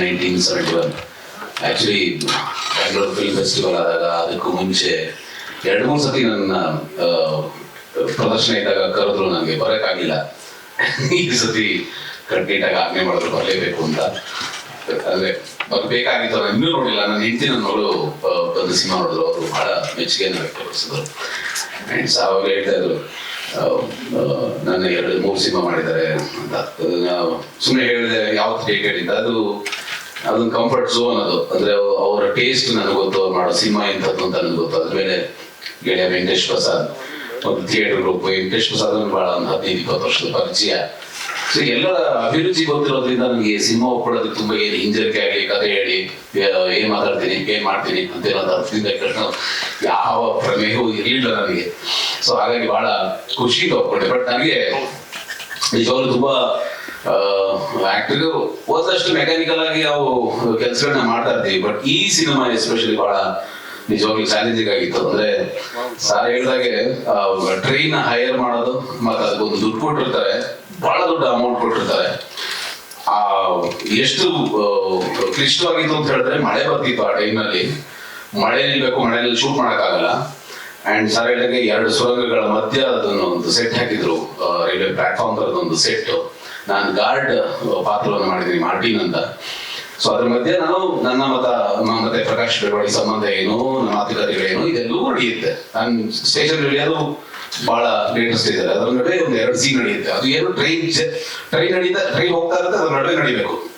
Nineteen seventy one actually Bangalore film festival ಆದಾಗ ಅದಕ್ಕೂ ಮುಂಚೆ ಎರಡು ಮೂರು ಸತಿ ನನ್ನ ಪ್ರದರ್ಶನ ಇದ್ದಾಗ ಕರೆದ್ರು ನನಗೆ ಬರೋಕ್ಕಾಗಿಲ್ಲ. ಈ ಸತಿ ಕಂಪ್ಲೀಟಾಗಿ ಆಜ್ಞೆ ಮಾಡಿದ್ರು, ಬರಲೇಬೇಕು ಅಂತ. ಅಂದ್ರೆ ಬರ್ಬೇಕಾಗಿತ್ತು ನಾನು ಇನ್ನೂ ನೋಡಿಲ್ಲ. ನನ್ನ ಹೆಂಡತಿ ನನ್ನ ಮಗಳು ಬಂದು ಸಿನಿಮಾ ನೋಡಿದ್ರು. ಅವರು ಬಹಳ ಮೆಚ್ಚುಗೆಯನ್ನು ವ್ಯಕ್ತಪಡಿಸಿದ್ರು. ಆ್ಯಂಡ್ ಸಾವಾಗ ಹೇಳ್ತಾ ಇದ್ರು ನನ್ನ ಎರಡು, ಮೂರು ಸಿನಿಮಾ ಮಾಡಿದ್ದಾರೆ ಅಂತ. ಸುಮ್ಮನೆ ಹೇಳಿದೆ ಯಾವ ಥಿಯೇಟರ್ ಹೇಳಿದ್ದ ಅದು, ಅದೊಂದು ಕಂಫರ್ಟ್ ಝೋನ್ ಅದು. ಅಂದ್ರೆ ಅವರ ಟೇಸ್ಟ್ ನನಗೆ ಗೊತ್ತು, ಅವ್ರು ಮಾಡೋ ಸಿನಿಮಾ ಎಂಥದ್ದು ಅಂತ ನನಗೆ ಗೊತ್ತು. ಅದ್ಮೇಲೆ ಗೆಳೆಯ ವೆಂಕಟೇಶ್ ಪ್ರಸಾದ್, ಒಂದು ಥಿಯೇಟರ್ ಗ್ರೂಪ್ ವೆಂಕಟೇಶ್ ಪ್ರಸಾದ್ ಬಹಳ ಒಂದು ಹದಿನೈದು, ಇಪ್ಪತ್ತು ವರ್ಷದ ಪರಿಚಯ. ಸೊ ಎಲ್ಲರ ಅಭಿರುಚಿ ಗೊತ್ತಿರೋದ್ರಿಂದ ನನಗೆ ಸಿನಿಮಾ ಒಪ್ಕೊಳ್ಳೋದಕ್ಕೆ ತುಂಬಾ ಏನು ಹಿಂಜರಿಕೆ ಆಗಲಿ ಕಥೆ ಹೇಳಿ ಏನ್ ಮಾತಾಡ್ತೀನಿ ಏನ್ ಮಾಡ್ತೀನಿ ಅಂತ ಏನಾದ್ರು ಅರ್ಥದಿಂದ ಯಾವ ಪ್ರಮೇಯವೂ ಇರಲಿಲ್ಲ ನನಗೆ ಸೊ ಹಾಗಾಗಿ ಬಹಳ ಖುಷಿ ಒಪ್ಕೊಂಡೆ ಬಟ್ ನನಗೆ ನಿಜವಾಗ್ಲೂ ತುಂಬಾ ಆಕ್ಟರ್ ಹೋದಷ್ಟು ಮೆಕ್ಯಾನಿಕಲ್ ಆಗಿ ನಾವು ಕೆಲಸಗಳನ್ನ ಮಾಡ್ತಾ ಇರ್ತೀವಿ. ಬಟ್ ಈ ಸಿನಿಮಾ ಎಸ್ಪೆಷಲಿ ಬಹಳ ನಿಜವಾಗ್ಲೂ ಚಾಲೆಂಜಿಂಗ್ ಆಗಿತ್ತು. ಅಂದ್ರೆ ಸಾರ್ ಹೇಳ್ದಾಗೆ ಟ್ರೈನ್ ಹೈಯರ್ ಮಾಡೋದು ಮತ್ತೆ ಅದಕ್ಕೊಂದು ದುಡ್ಡು ಕೊಟ್ಟಿರ್ತಾರೆ. ಬಹಳ ದೊಡ್ಡ ಅಮೌಂಟ್ ಕೊಟ್ಟಿರ್ತಾರೆ. ಆ, ಎಷ್ಟು ಕ್ಲಿಷ್ಟವಾಗಿತ್ತು ಅಂತ ಹೇಳಿದ್ರೆ ಮಳೆ ಬರ್ತಿತ್ತು ಆ ಟೈಮ್ನಲ್ಲಿ ಮಳೆ ನಿಲ್ಬೇಕು ಮಳೆಯಲ್ಲಿ ಶೂಟ್ ಮಾಡಕ್ಕಾಗಲ್ಲ. ಅಂಡ್ ಸರ್ ಎರಡು ಸುರಂಗಗಳ ಮಧ್ಯ ಅದನ್ನು ಒಂದು ಸೆಟ್ ಹಾಕಿದ್ರು. ರೈಲ್ವೆ ಪ್ಲಾಟ್ಫಾರ್ಮ್ ತರದೊಂದು ಸೆಟ್ ನಾನು ಗಾರ್ಡ್ ಪಾತ್ರವನ್ನು ಮಾಡಿದ್ದೀನಿ ಮಾರ್ಟಿನ್ ಅಂತ. ಸೊ ಅದ್ರ ಮಧ್ಯೆ ನಾನು ನನ್ನ ಮತ ಮತ್ತೆ ಪ್ರಕಾಶ್ ಬೆಳವಾಡಿ ಸಂಬಂಧ ಏನು ನನ್ನ ಮಾತುಕತೆಗಳೇನು, ಇದೆಲ್ಲವೂ ನಡೆಯುತ್ತೆ. ನಾನು ಸ್ಟೇಷನ್ ಇಳಿಯೋದು ಬಹಳ ಲೇಟೆಸ್ಟ್ ಇದ್ದಾರೆ. ಅದ್ರ ನಡುವೆ ಒಂದು ಎರಡು ಸೀನ್ ನಡೆಯುತ್ತೆ. ಅದು ಏನು ಟ್ರೈನ್ ಟ್ರೈನ್ ನಡೀತಾ ಟ್ರೈನ್ ಹೋಗ್ತಾ ಇರುತ್ತೆ, ಅದ್ರ ನಡುವೆ ನಡಿಬೇಕು.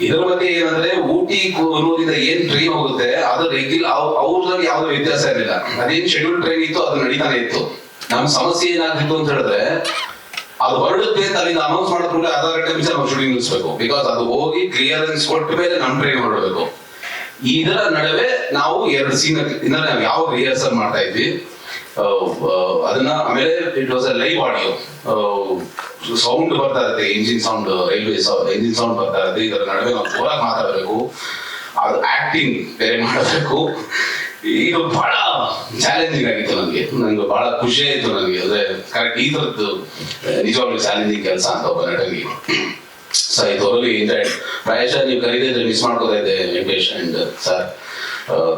ಇದರ ಬಗ್ಗೆ ಏನಂದ್ರೆ, ಊಟಿ ಅನ್ನೋದ್ರಿಂದ ಏನ್ ಟ್ರೈನ್ ಹೋಗುತ್ತೆ, ಅದು ರೆಗ್ಯುಲರ್ ಅವ್ರಲ್ಲಿ ಯಾವ್ದು ವ್ಯತ್ಯಾಸ ಇರಲಿಲ್ಲ. ಅದೇನ್ ಶೆಡ್ಯೂಲ್ ಟ್ರೈನ್ ಇತ್ತು, ಅದು ನಡೀತಾನೆ ಇತ್ತು. ನಮ್ ಸಮಸ್ಯೆ ಏನಾಗ್ತಿತ್ತು ಅಂತ ಹೇಳಿದ್ರೆ, ಅದು ಹೊರಡುತ್ತೆ ಅಂತ ಅಲ್ಲಿಂದ ಅನೌನ್ಸ್ ಮಾಡಿದ್ರೆ ಅದರ ಟೈಮ್ಸ್ ನಾವು ಶೂಟಿಂಗ್ ನಿಲ್ಲಿಸ್ಬೇಕು ಬಿಕಾಸ್ ಅದು ಹೋಗಿ ಕ್ಲಿಯರೆನ್ಸ್ ಕೊಟ್ಟ ಮೇಲೆ ನಮ್ ಟ್ರೈನ್ ಹೊರಡಬೇಕು. ಇದರ ನಡುವೆ ನಾವು ಎರಡು ಸೀನ್ ನಾವು ಯಾವ ರಿಹರ್ಸಲ್ ಮಾಡ್ತಾ ಇದ್ವಿ ಅದನ್ನ ಆಮೇಲೆ it was a live audio sound ಬರ್ತಾ ಇರುತ್ತೆ engine sound railway engine sound ಬರ್ತಾ ಇರುತ್ತೆ, ಇದರ ನಡುವೆ ನಾವು ಜೋರಾಗಿ ಮಾತಾಡಬೇಕು. ಅದು ಆಕ್ಟಿಂಗ್ ಬೇರೆ ಮಾಡಬೇಕು. ಇದು ಬಹಳ ಚಾಲೆಂಜಿಂಗ್ ಆಗಿತ್ತು ನನಗೆ ನನಗೆ ಬಹಳ ಖುಷಿ ಆಯಿತು ನನಗೆ ಅಂದ್ರೆ ಕರೆಕ್ಟ್ ಈ ಥರದ್ದು ನಿಜವಾಗ್ಲೂ ಚಾಲೆಂಜಿಂಗ್ ಕೆಲಸ ಅಂತ ಒಬ್ಬ ನಟನಿಗೆ ಸರ್ ಇದು ಎಂಜಾಯ್ ಪ್ರಾಯಶಃ ನೀವು ಕರೀದಿದ್ರೆ ಮಿಸ್ ಮಾಡ್ಕೋತಾ ಇದ್ದೆ ವೆಂಕಟೇಶ್ ಸರ್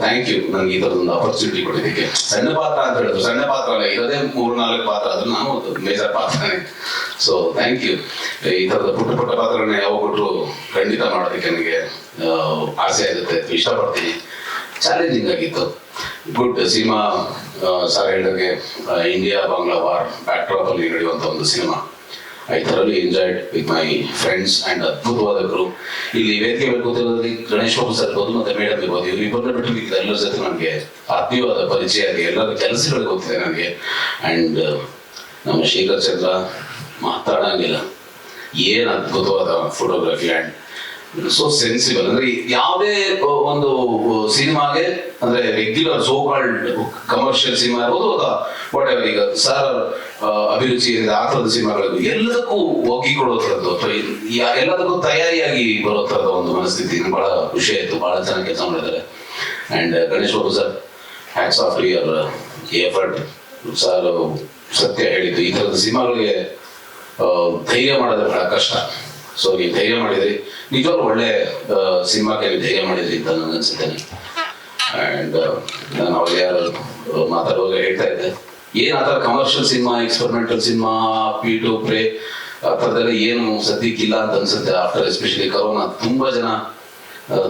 ಥ್ಯಾಂಕ್ ಯು ನನಗೆ ಈ ಥರದೊಂದು ಆಪರ್ಚುನಿಟಿ ಕೊಟ್ಟಿದ್ದಕ್ಕೆ. ಸಣ್ಣ ಪಾತ್ರ ಅಂತ ಹೇಳಿದ್ರು. ಸಣ್ಣ ಪಾತ್ರ ಅಲ್ಲ ಇರೋದೇ ಮೂರು ನಾಲ್ಕು ಪಾತ್ರ. ಅದು ನಾನು ಮೇಜರ್ ಪಾತ್ರನೇ ಸೊ ಥ್ಯಾಂಕ್ ಯು ಈ ಥರದ ಪುಟ್ಟ ಪುಟ್ಟ ಪಾತ್ರಗಳನ್ನ ಕೊಟ್ಟರು ಖಂಡಿತ ಮಾಡೋದಕ್ಕೆ ನನಗೆ ಆ, ಆಸೆ ಆಗುತ್ತೆ. ಇಷ್ಟಪಡ್ತೀನಿ. ಚಾಲೆಂಜಿಂಗ್ ಆಗಿತ್ತು. ಗುಡ್ ಸಿನಿಮಾ ಸರ್ ಹೇಳಿದಾಗೆ ಇಂಡಿಯಾ ಬಾಂಗ್ಲಾ ವಾರ್ ಬ್ಯಾಕ್ಡ್ರಾಪ್ ಅಲ್ಲಿ ನಡೆಯುವಂತ ಒಂದು cinema I thoroughly enjoyed with my friends and ಅದ್ಭುತವಾದ ಗ್ರೂಪ್ ಇಲ್ಲಿ ವೇದಿಕೆ ಮೇಲೆ ಕೂತಿರೋದ್ರಲ್ಲಿ ಗಣೇಶ್ ಬಾಬು ಸರ್ ಇರ್ಬೋದು, ಮತ್ತೆ ಮೇಡಮ್ ಇರ್ಬೋದು, ಇವ್ರು ಇಬ್ಬರನ್ನ ಬಿಟ್ಟು ಮಿಕ್ಕಿದ ಎಲ್ಲರ ಜೊತೆ ನನಗೆ ಆತ್ಮೀಯವಾದ ಪರಿಚಯ ಇದೆ ಎಲ್ಲರ ಕೆಲಸಗಳು ಗೊತ್ತಿದೆ ನನಗೆ ಆ್ಯಂಡ್ ನಮ್ಮ ಶೇಖರ್ ಚಂದ್ರ ಮಾತಾಡಂಗಿಲ್ಲ. ಏನು ಅದ್ಭುತವಾದ ಫೋಟೋಗ್ರಫಿ ಅಂಡ್ ಸೊ ಸೆನ್ಸಿಬಲ್ ಅಂದ್ರೆ ಯಾವುದೇ ಒಂದು ಸಿನಿಮಾಗೆ, ಅಂದ್ರೆ regular so called commercial cinema ಇರ್ಬೋದು ಅಥವಾ ವಾಟ್ ಎವರ್ ಈಗ ಸರ್ ಅಭಿರುಚಿ ಆ ಥರದ ಸಿನಿಮಾಗಳಿಗೂ ಎಲ್ಲದಕ್ಕೂ ಒಗ್ಗಿ ಕೊಡೋಥರದ್ದು ಅಥವಾ ಎಲ್ಲದಕ್ಕೂ ತಯಾರಿಯಾಗಿ ಬರೋ ಥರದ ಒಂದು ಮನಸ್ಥಿತಿ. ಬಹಳ ಖುಷಿ ಆಯ್ತು. ಬಹಳ ಜನ ಕೆಲಸ ಮಾಡಿದ್ದಾರೆ. And Ganesh Babu sir hats off your effort sir ಸತ್ಯ ಹೇಳಿದ್ದು. ಈ ಥರದ ಸಿನಿಮಾಗಳಿಗೆ ಧೈರ್ಯ ಮಾಡೋದು ಬಹಳ ಕಷ್ಟ. ಸೊ ನೀವು ಧೈರ್ಯ ಮಾಡಿದ್ರಿ. ನಿಜವಾಗ್ಲೂ ಒಳ್ಳೆ ಸಿನಿಮಾಕ್ಕೆ ನೀವು ಧೈರ್ಯ ಮಾಡಿದ್ರಿ ಅಂತ ನನಗೆ ಅನ್ಸುತ್ತೇನೆ ಅಂಡ್ ನಾನು ಅವಾಗ ಯಾರು ಮಾತಾಡುವಾಗ ಹೇಳ್ತಾ ಇದ್ದೆ. ಏನ್ ಆ ಥರ ಕಮರ್ಷಿಯಲ್ ಸಿನಿಮಾ ಎಕ್ಸ್ಪೆರಿಮೆಂಟಲ್ ಸಿನಿಮಾ ಪಿ ಟು ಪ್ರೇ ಆ ಥರದಲ್ಲಿ ಏನು ಸದ್ಯಕ್ಕಿಲ್ಲ ಅಂತ ಅನ್ಸುತ್ತೆ. ಆಫ್ಟರ್ ಎಸ್ಪೆಷಲಿ ಕರೋನಾ ತುಂಬಾ ಜನ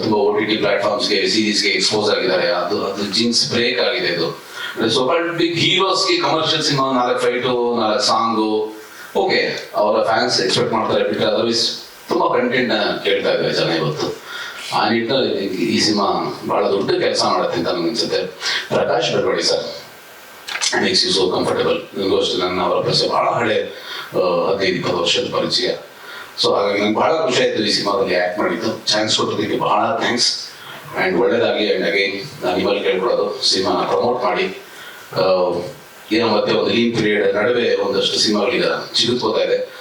ತುಂಬಾ ಓ ಟಿ ಟಿ ಪ್ಲಾಟ್ಫಾರ್ಮ್ಸ್ಗೆ ಸೀರೀಸ್ಗೆ ಎಕ್ಸ್ಪೋಸ್ ಆಗಿದ್ದಾರೆ. ಅದು ಅದು ಜೀನ್ಸ್ ಬ್ರೇಕ್ ಆಗಿದೆ ಇದು. ಸೊ ಬಿಗ್ ಹೀರೋಸ್ಗೆ ಕಮರ್ಷಿಯಲ್ ಸಿನಿಮಾ, ನಾಲ್ಕು ಫೈಟು ನಾಲ್ಕು ಸಾಂಗು ಓಕೆ ಅವರ ಫ್ಯಾನ್ಸ್ ಎಕ್ಸ್ಪೆಕ್ಟ್ ಮಾಡ್ತಾರೆ ಬಿಟ್ಟರೆ ಅದರ್ವೈಸ್ ತುಂಬಾ ಕಂಟೆಂಟ್ ಕೇಳ್ತಾ ಇದ್ದಾರೆ ಜನ ಇವತ್ತು. ಆ ನಿಟ್ಟಿನಲ್ಲಿ ಈ ಸಿನಿಮಾ ಬಹಳ ದೊಡ್ಡ ಕೆಲಸ ಮಾಡುತ್ತೆ ಅಂತ ನನಗೆ ಅನ್ಸುತ್ತೆ. Prakash Belawadi sir. Makes you so comfortable ನನಗೂ ಅಷ್ಟೇ ನನ್ನ ಅವರ ಪರಿಚಯ, ಬಹಳ ಹಳೆ ಹದಿನೈದು, ಇಪ್ಪತ್ತು ವರ್ಷದ ಪರಿಚಯ. ಸೊ ಹಾಗಾಗಿ ನಂಗೆ ಬಹಳ ಖುಷಿ ಆಯ್ತು ಈ ಸಿನಿಮಾದಲ್ಲಿ ಆ್ಯಕ್ಟ್ ಮಾಡಿದ್ದು. ಚಾನ್ಸ್ ಕೊಟ್ಟಿದ್ದಕ್ಕೆ ಬಹಳ ಥ್ಯಾಂಕ್ಸ್ ಆ್ಯಂಡ್ ಒಳ್ಳೇದಾಗಲಿ ಆ್ಯಂಡ್ ಅಗೈನ್ ನಾನು ನಿಮ್ಮಲ್ಲಿ ಕೇಳ್ಕೊಳ್ಳೋದು, ಸಿನಿಮಾನ ಪ್ರಮೋಟ್ ಮಾಡಿ. ಏನೋ ಮತ್ತೆ ಒಂದು ಲೀನ್ ಪೀರಿಯಡ್ ನಡುವೆ ಒಂದಷ್ಟು ಸಿನಿಮಾಗಳಿಗೆ ಚಿಗುತ್ಕೋತಾ ಇದೆ.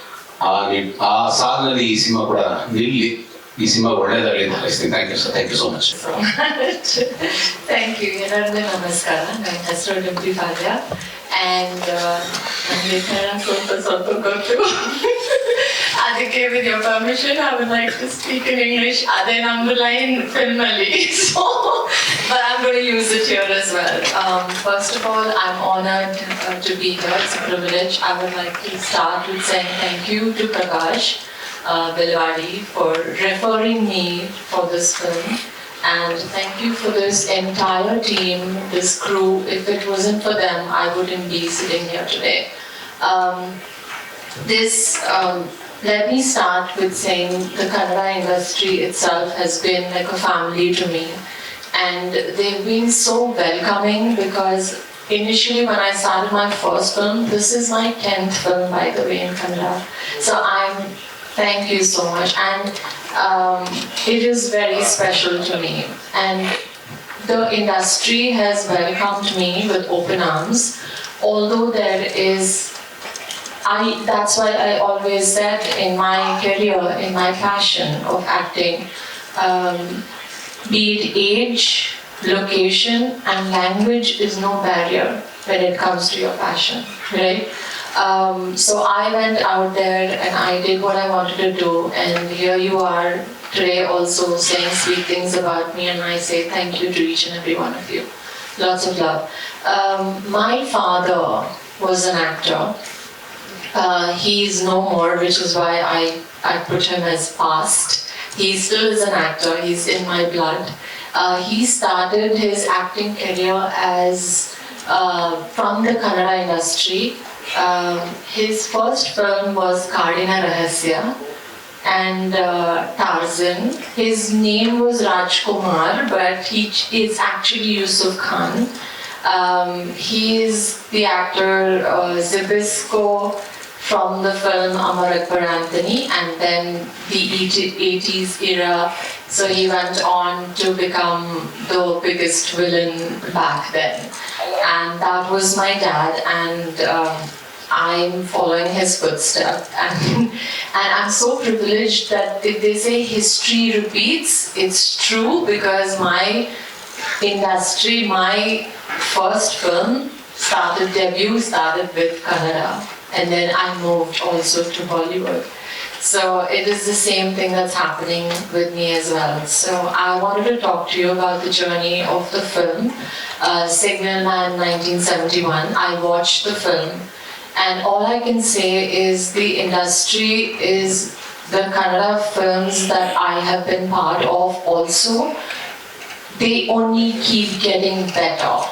ಆ ಆ ಸಾಲಿನಲ್ಲಿ ಈ ಸಿನಿಮಾ ಕೂಡ ನಿಲ್ಲಿ ಈ ಸಿನಿಮಾ ಒಳ್ಳೇದಾಗಲಿ ಅಂತ ಹಾರೈಸ್ತೀನಿ thank you sir thank you so much thank you ಎಲ್ಲರಿಗೂ ನಮಸ್ಕಾರ ನನ್ನ ಹೆಸರು ಡಿಂಪಿ ಪಾಲ್ಯ and uh, ನನಗೆ ಕನ್ನಡ ಸ್ವಲ್ಪ ಸ್ವಲ್ಪ ಗೊತ್ತು ಅದಕ್ಕೆ with your permission I would like to speak in English ಅದೇ ನಮ್ಮ ಲೈನ್ film ಅಲ್ಲಿ so but I'm going to use it here as well um, first of all I'm honored uh, to be here it's a privilege I would like to start with saying thank you to Prakash uh, Bilwadi for referring me for this film and thank you for this entire team, this crew. If it wasn't for them, I wouldn't be sitting here today. Um, this, um, let me start with saying the Kannada industry itself has been like a family to me. And they've been so welcoming because initially when I started my first film, this is my 10th film by the way in Kannada. So I'm, thank you so much. And um, it is very special to me. And the industry has welcomed me with open arms, although there is I that's why I always said in my career, in my passion of acting, um, be it age, location, and language is no barrier when it comes to your passion, right? Um, so I went out there and I did what I wanted to do, and here you are today also saying sweet things about me, and I say thank you to each and every one of you. Lots of love. Um, my father was an actor. Uh, he's no more, which is why I, I put him as past. He still is an actor, he's in my blood. Uh, he started his acting career as uh, from the Kannada industry. Um, his first film was Kardina Rahasya and uh, Tarzan. His name was Rajkumar, but he is actually Yusuf Khan. Um, he is the actor uh, Zibisco from the film Amar Akbar Anthony and then the 80s era. So he went on to become the biggest villain back then. And that was my dad, and um, I'm following his footsteps. And, and I'm so privileged that if they say history repeats, it's true because my industry, my first film started, debut started with Kannada and then I moved also to Bollywood. So it is the same thing that's happening with me as well. So I wanted to talk to you about the journey of the film, uh, Signal Man 1971. I watched the film and all I can say is the industry is the Kannada films that I have been part of also, they only keep getting better,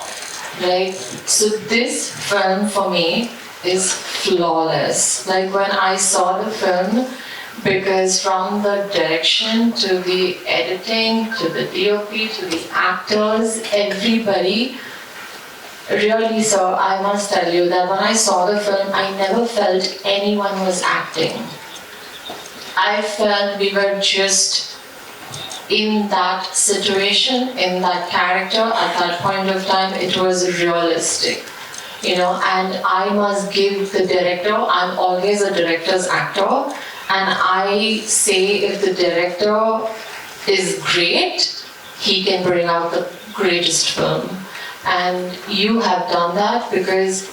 right? So this film for me is flawless. Like when I saw the film, because from the direction to the editing to the DOP to the actors, everybody really so I must tell you that when I saw the film, I never felt anyone was acting. I felt we were just in that situation, in that character, at that point of time, it was realistic. You know, and I must give the director, I'm always a director's actor, and I say if the director is great, he can bring out the greatest film. And you have done that because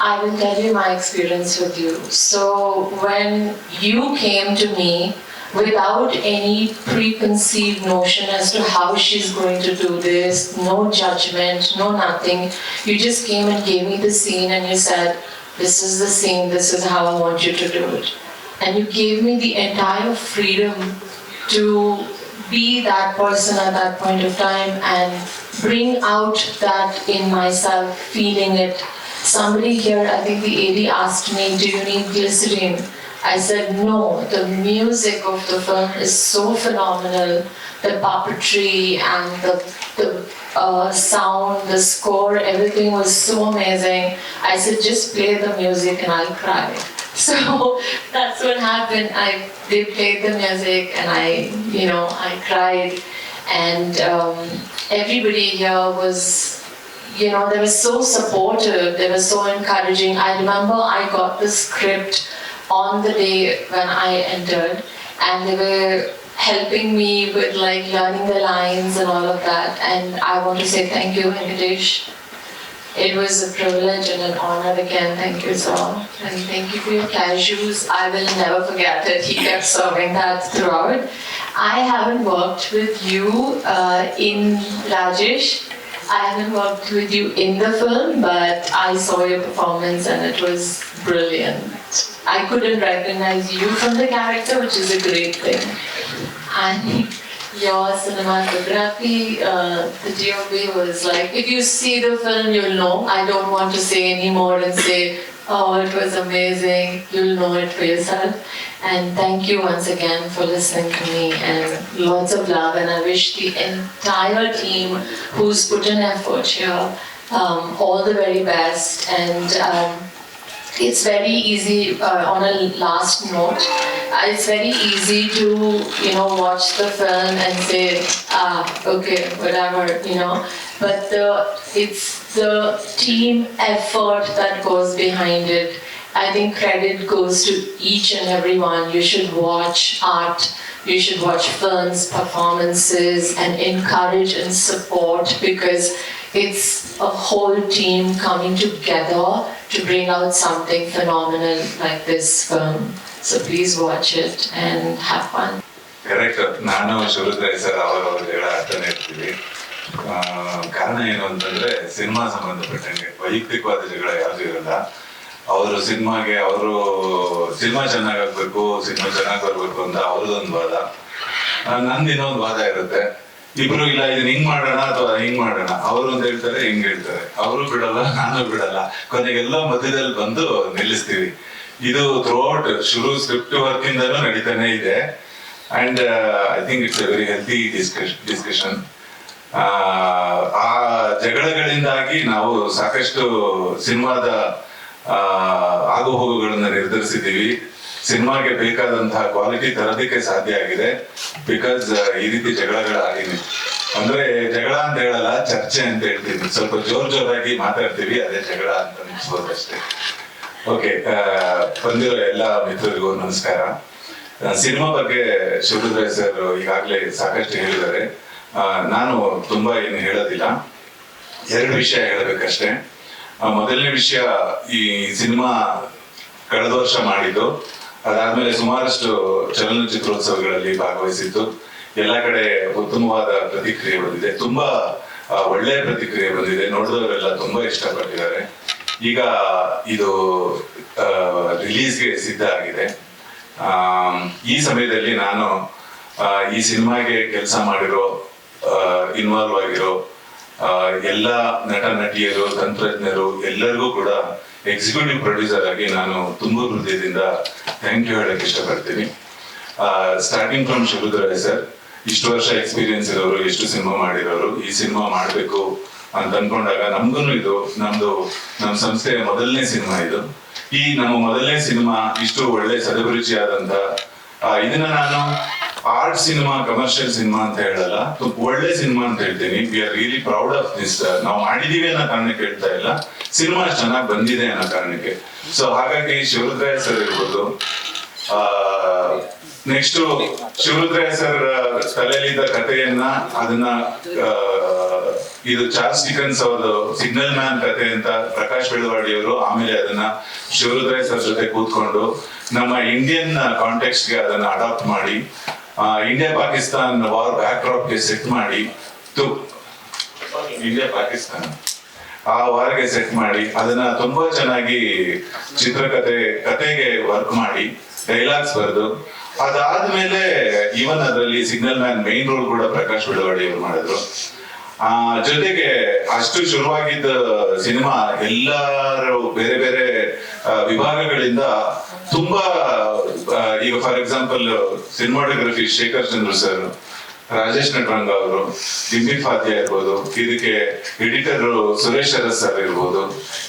I will tell you my experience with you. So when you came to me without any preconceived notion as to how she's going to do this, no judgment, no nothing, you just came and gave me the scene and you said, This is the scene, this is how I want you to do it. And you gave me the entire freedom to be that person at that point of time and bring out that in myself, feeling it. Somebody here, I think the AD asked me, Do you need glycerine? I said, No, the music of the film is so phenomenal. The puppetry and the, the uh, sound, the score, everything was so amazing. I said, Just play the music and I'll cry. So that's what happened. I they played the music and I, you know, I cried, and um, everybody here was, you know, they were so supportive. They were so encouraging. I remember I got the script on the day when I entered, and they were helping me with like learning the lines and all of that. And I want to say thank you, Venkatesh. It was a privilege and an honor again. Thank you, sir. And thank you for your cashews. I will never forget it. He kept serving that throughout. I haven't worked with you uh, in Rajesh. I haven't worked with you in the film, but I saw your performance and it was brilliant. I couldn't recognize you from the character, which is a great thing. And your cinematography, uh, the DOP was like, if you see the film, you'll know. I don't want to say any more and say, oh, it was amazing. You'll know it for yourself. And thank you once again for listening to me and lots of love. And I wish the entire team who's put in effort here um, all the very best. And um, it's very easy uh, on a last note uh, it's very easy to you know watch the film and say ah okay whatever you know. But the it's the team effort that goes behind it. I think credit goes to each and every one. You should watch art you should watch films performances and encourage and support because it's a whole team coming together to bring out something phenomenal like this film. So please watch it and have fun. Correct ನಾನು ಶುರು sir ಅವರವ್ರ ಹೇಳ ಆಡ್ತಾನೆ ಇರ್ತೀವಿ ಕಾರಣ ಏನು ಅಂತಂದ್ರೆ cinema ಸಂಬಂಧಪಟ್ಟಂಗೆ, ವೈಯಕ್ತಿಕವಾದ ಜಗಳ ಯಾವ್ದು ಇರಲ್ಲ. ಅವರು ಸಿನಿಮಾಗೆ, ಅವರು ಸಿನಿಮಾ ಚೆನ್ನಾಗಾಗ್ಬೇಕು ಸಿನಿಮಾ ಚೆನ್ನಾಗಿ ಬರ್ಬೇಕು ಅಂತ ಅವ್ರದೊಂದು ವಾದ. ನಂದು ಇನ್ನೊಂದು ವಾದ ಇರುತ್ತೆ. ಇಬ್ರು ಇಲ್ಲ ಇದನ್ನ ಹಿಂಗ್ ಮಾಡೋಣ ಅಥವಾ ಹಿಂಗ್ ಮಾಡೋಣ? ಅವರು ಅಂತ ಹೇಳ್ತಾರೆ, ಹಿಂಗ್ ಹೇಳ್ತಾರೆ. ಅವರು ಬಿಡಲ್ಲ, ನಾನು ಬಿಡಲ್ಲ. ಕೊನೆಗೆಲ್ಲ ಮಧ್ಯದಲ್ಲಿ ಬಂದು ನಿಲ್ಲಿಸ್ತೀವಿ. ಇದು ಥ್ರೂಔಟ್ ಶುರು ಸ್ಕ್ರಿಪ್ಟ್ ವರ್ಕ್ ಇಂದನೂ ನಡೀತಾನೆ ಇದೆ. And I think it's a very healthy discussion ಆ ಜಗಳಗಳಿಂದಾಗಿ ನಾವು ಸಾಕಷ್ಟು ಸಿನಿಮಾದ ಆಗುಹೋಗುಗಳನ್ನ ನಿರ್ಧರಿಸಿದ್ದೀವಿ. ಸಿನಿಮಾಗೆ ಬೇಕಾದಂತಹ ಕ್ವಾಲಿಟಿ ತರೋದಕ್ಕೆ ಸಾಧ್ಯ ಆಗಿದೆ. ಬಿಕಾಸ್ ಈ ರೀತಿ ಜಗಳಗಳಾಗಿದೆ ಅಂದ್ರೆ ಜಗಳ ಅಂತ ಹೇಳಲ್ಲ, ಚರ್ಚೆ ಅಂತ ಹೇಳ್ತೀನಿ. ಸ್ವಲ್ಪ ಜೋರ್ ಜೋರಾಗಿ ಮಾತಾಡ್ತೀವಿ, ಅದೇ ಜಗಳ ಅಂತ ಅನ್ಸ್ಬೋದಷ್ಟೇ. ಓಕೆ ಬಂದಿರೋ ಎಲ್ಲ ಮಿತ್ರರಿಗೂ ನಮಸ್ಕಾರ. ಸಿನಿಮಾ ಬಗ್ಗೆ ಶಿವರುದ್ರ ಸರ್ ಈಗಾಗಲೇ ಸಾಕಷ್ಟು ಹೇಳಿದ್ದಾರೆ. ನಾನು ತುಂಬಾ ಏನು ಹೇಳೋದಿಲ್ಲ. ಎರಡು ವಿಷಯ ಹೇಳಬೇಕಷ್ಟೇ. ಮೊದಲನೇ ವಿಷಯ ಈ ಸಿನಿಮಾ ಕಳೆದ ವರ್ಷ ಮಾಡಿದ್ದು. ಅದಾದ್ಮೇಲೆ ಸುಮಾರಷ್ಟು ಚಲನಚಿತ್ರೋತ್ಸವಗಳಲ್ಲಿ ಭಾಗವಹಿಸಿದ್ದು. ಎಲ್ಲ ಕಡೆ ಉತ್ತಮವಾದ ಪ್ರತಿಕ್ರಿಯೆ ಬಂದಿದೆ. ತುಂಬಾ ಒಳ್ಳೆಯ ಪ್ರತಿಕ್ರಿಯೆ ಬಂದಿದೆ. ನೋಡಿದವರೆಲ್ಲ ತುಂಬಾ ಇಷ್ಟಪಟ್ಟಿದ್ದಾರೆ. ಈಗ ಇದು ರಿಲೀಸ್ಗೆ ಸಿದ್ಧ ಆಗಿದೆ. ಈ ಸಮಯದಲ್ಲಿ ನಾನು ಈ ಸಿನಿಮಾಗೆ ಕೆಲಸ ಮಾಡಿರೋ ಇನ್ವಾಲ್ವ್ ಆಗಿರೋ ಎಲ್ಲ ನಟ ನಟಿಯರು ತಂತ್ರಜ್ಞರು ಎಲ್ಲರಿಗೂ ಕೂಡ ಎಕ್ಸಿಕ್ಯೂಟಿವ್ ಪ್ರೊಡ್ಯೂಸರ್ ಆಗಿ ನಾನು ತುಂಬ ಹೃದಯದಿಂದ ಥ್ಯಾಂಕ್ ಯು ಹೇಳಕ್ ಇಷ್ಟಪಡ್ತೀನಿ. ಸ್ಟಾರ್ಟಿಂಗ್ ಫ್ರಮ್ ಶಿವರುದ್ರಯ್ಯ ಸರ್ ಇಷ್ಟು ವರ್ಷ ಎಕ್ಸ್ಪೀರಿಯನ್ಸ್ ಇರೋರು, ಎಷ್ಟು ಸಿನಿಮಾ ಮಾಡಿರೋರು, ಈ ಸಿನಿಮಾ ಮಾಡಬೇಕು ಅಂತ ಅನ್ಕೊಂಡಾಗ ನಮ್ಗೂ ಇದು, ನಮ್ದು ನಮ್ಮ ಸಂಸ್ಥೆಯ ಮೊದಲನೇ ಸಿನಿಮಾ ಇದು. ಈ ನಮ್ಮ ಮೊದಲನೇ ಸಿನಿಮಾ ಇಷ್ಟು ಒಳ್ಳೆ ಸದಭಿರುಚಿಯಾದಂತ ಇದನ್ನ ನಾನು ಆರ್ಟ್ ಸಿನಿಮಾ ಕಮರ್ಷಿಯಲ್ ಸಿನಿಮಾ ಅಂತ ಹೇಳಲ್ಲ. ಒಳ್ಳೆ ಸಿನಿಮಾ ಅಂತ ಹೇಳ್ತೀನಿ. We are really proud of this ನಾವು ಮಾಡಿದೀವಿ ಅನ್ನೋ ಕಾರಣಕ್ಕೆ ಹೇಳ್ತಾ ಇಲ್ಲ. ಸಿನಿಮಾ ಚೆನ್ನಾಗಿ ಬಂದಿದೆ ಅನ್ನೋ ಕಾರಣಕ್ಕೆ. ಸೊ ಹಾಗಾಗಿ ಶಿವರುದ್ರಾಯ ಸರ್ ಇರ್ಬೋದು. ನೆಕ್ಸ್ಟ್ ಶಿವರುದ್ರಾಯ ಸರ್ ತಲೆಯಲ್ಲಿದ್ದ ಕಥೆಯನ್ನ ಅದನ್ನ ಆ, ಇದು ಚಾರ್ಲ್ಸ್ ಡಿಕನ್ಸ್ ಅವರು ಸಿಗ್ನಲ್ ಮ್ಯಾನ್ ಕತೆ ಅಂತ ಪ್ರಕಾಶ್ ಬೆಳವಾಡಿ ಅವರು ಆಮೇಲೆ ಅದನ್ನ ಶಿವರುದ್ರಾಯ್ ಸರ್ ಜೊತೆ ಕೂತ್ಕೊಂಡು ನಮ್ಮ ಇಂಡಿಯನ್ ಕಾಂಟೆಕ್ಸ್ಟ್ಗೆ ಅದನ್ನ ಅಡಾಪ್ಟ್ ಮಾಡಿ ಆ, ಇಂಡಿಯಾ, ಪಾಕಿಸ್ತಾನ್ ವಾರ್ ಬ್ಯಾಕ್ಗೆ ಸೆಟ್ ಮಾಡಿ ಇಂಡಿಯಾ, ಪಾಕಿಸ್ತಾನ. ಆ ವಾರ್ಗೆ ಸೆಟ್ ಮಾಡಿ, ಅದನ್ನ ತುಂಬಾ ಚೆನ್ನಾಗಿ ಚಿತ್ರಕಥೆ ಕತೆಗೆ ವರ್ಕ್ ಮಾಡಿ ಡೈಲಾಗ್ಸ್ ಬರೆದು, ಅದಾದ್ಮೇಲೆ ಈವನ್ ಅದರಲ್ಲಿ ಸಿಗ್ನಲ್ ಮ್ಯಾನ್ ಮೇನ್ ರೋಲ್ ಕೂಡ ಪ್ರಕಾಶ್ ಬೆಳವಾಡಿ ಅವರು ಮಾಡಿದ್ರು. ಆ, ಜೊತೆಗೆ ಅಷ್ಟು ಶುರುವಾಗಿದ್ದ ಸಿನಿಮಾ ಎಲ್ಲರೂ ಬೇರೆ ಬೇರೆ ವಿಭಾಗಗಳಿಂದ ತುಂಬಾ ಈಗ for example cinematography Shekhar Chandra sir Rajesh Nataranga ಅವರು ದಿಬ್ಬಿ ಫಾದ್ಯ ಇರ್ಬೋದು, ಇದಕ್ಕೆ ಎಡಿಟರ್ ಸುರೇಶ್ ಅರಸ್ ಸರ್ ಇರ್ಬೋದು,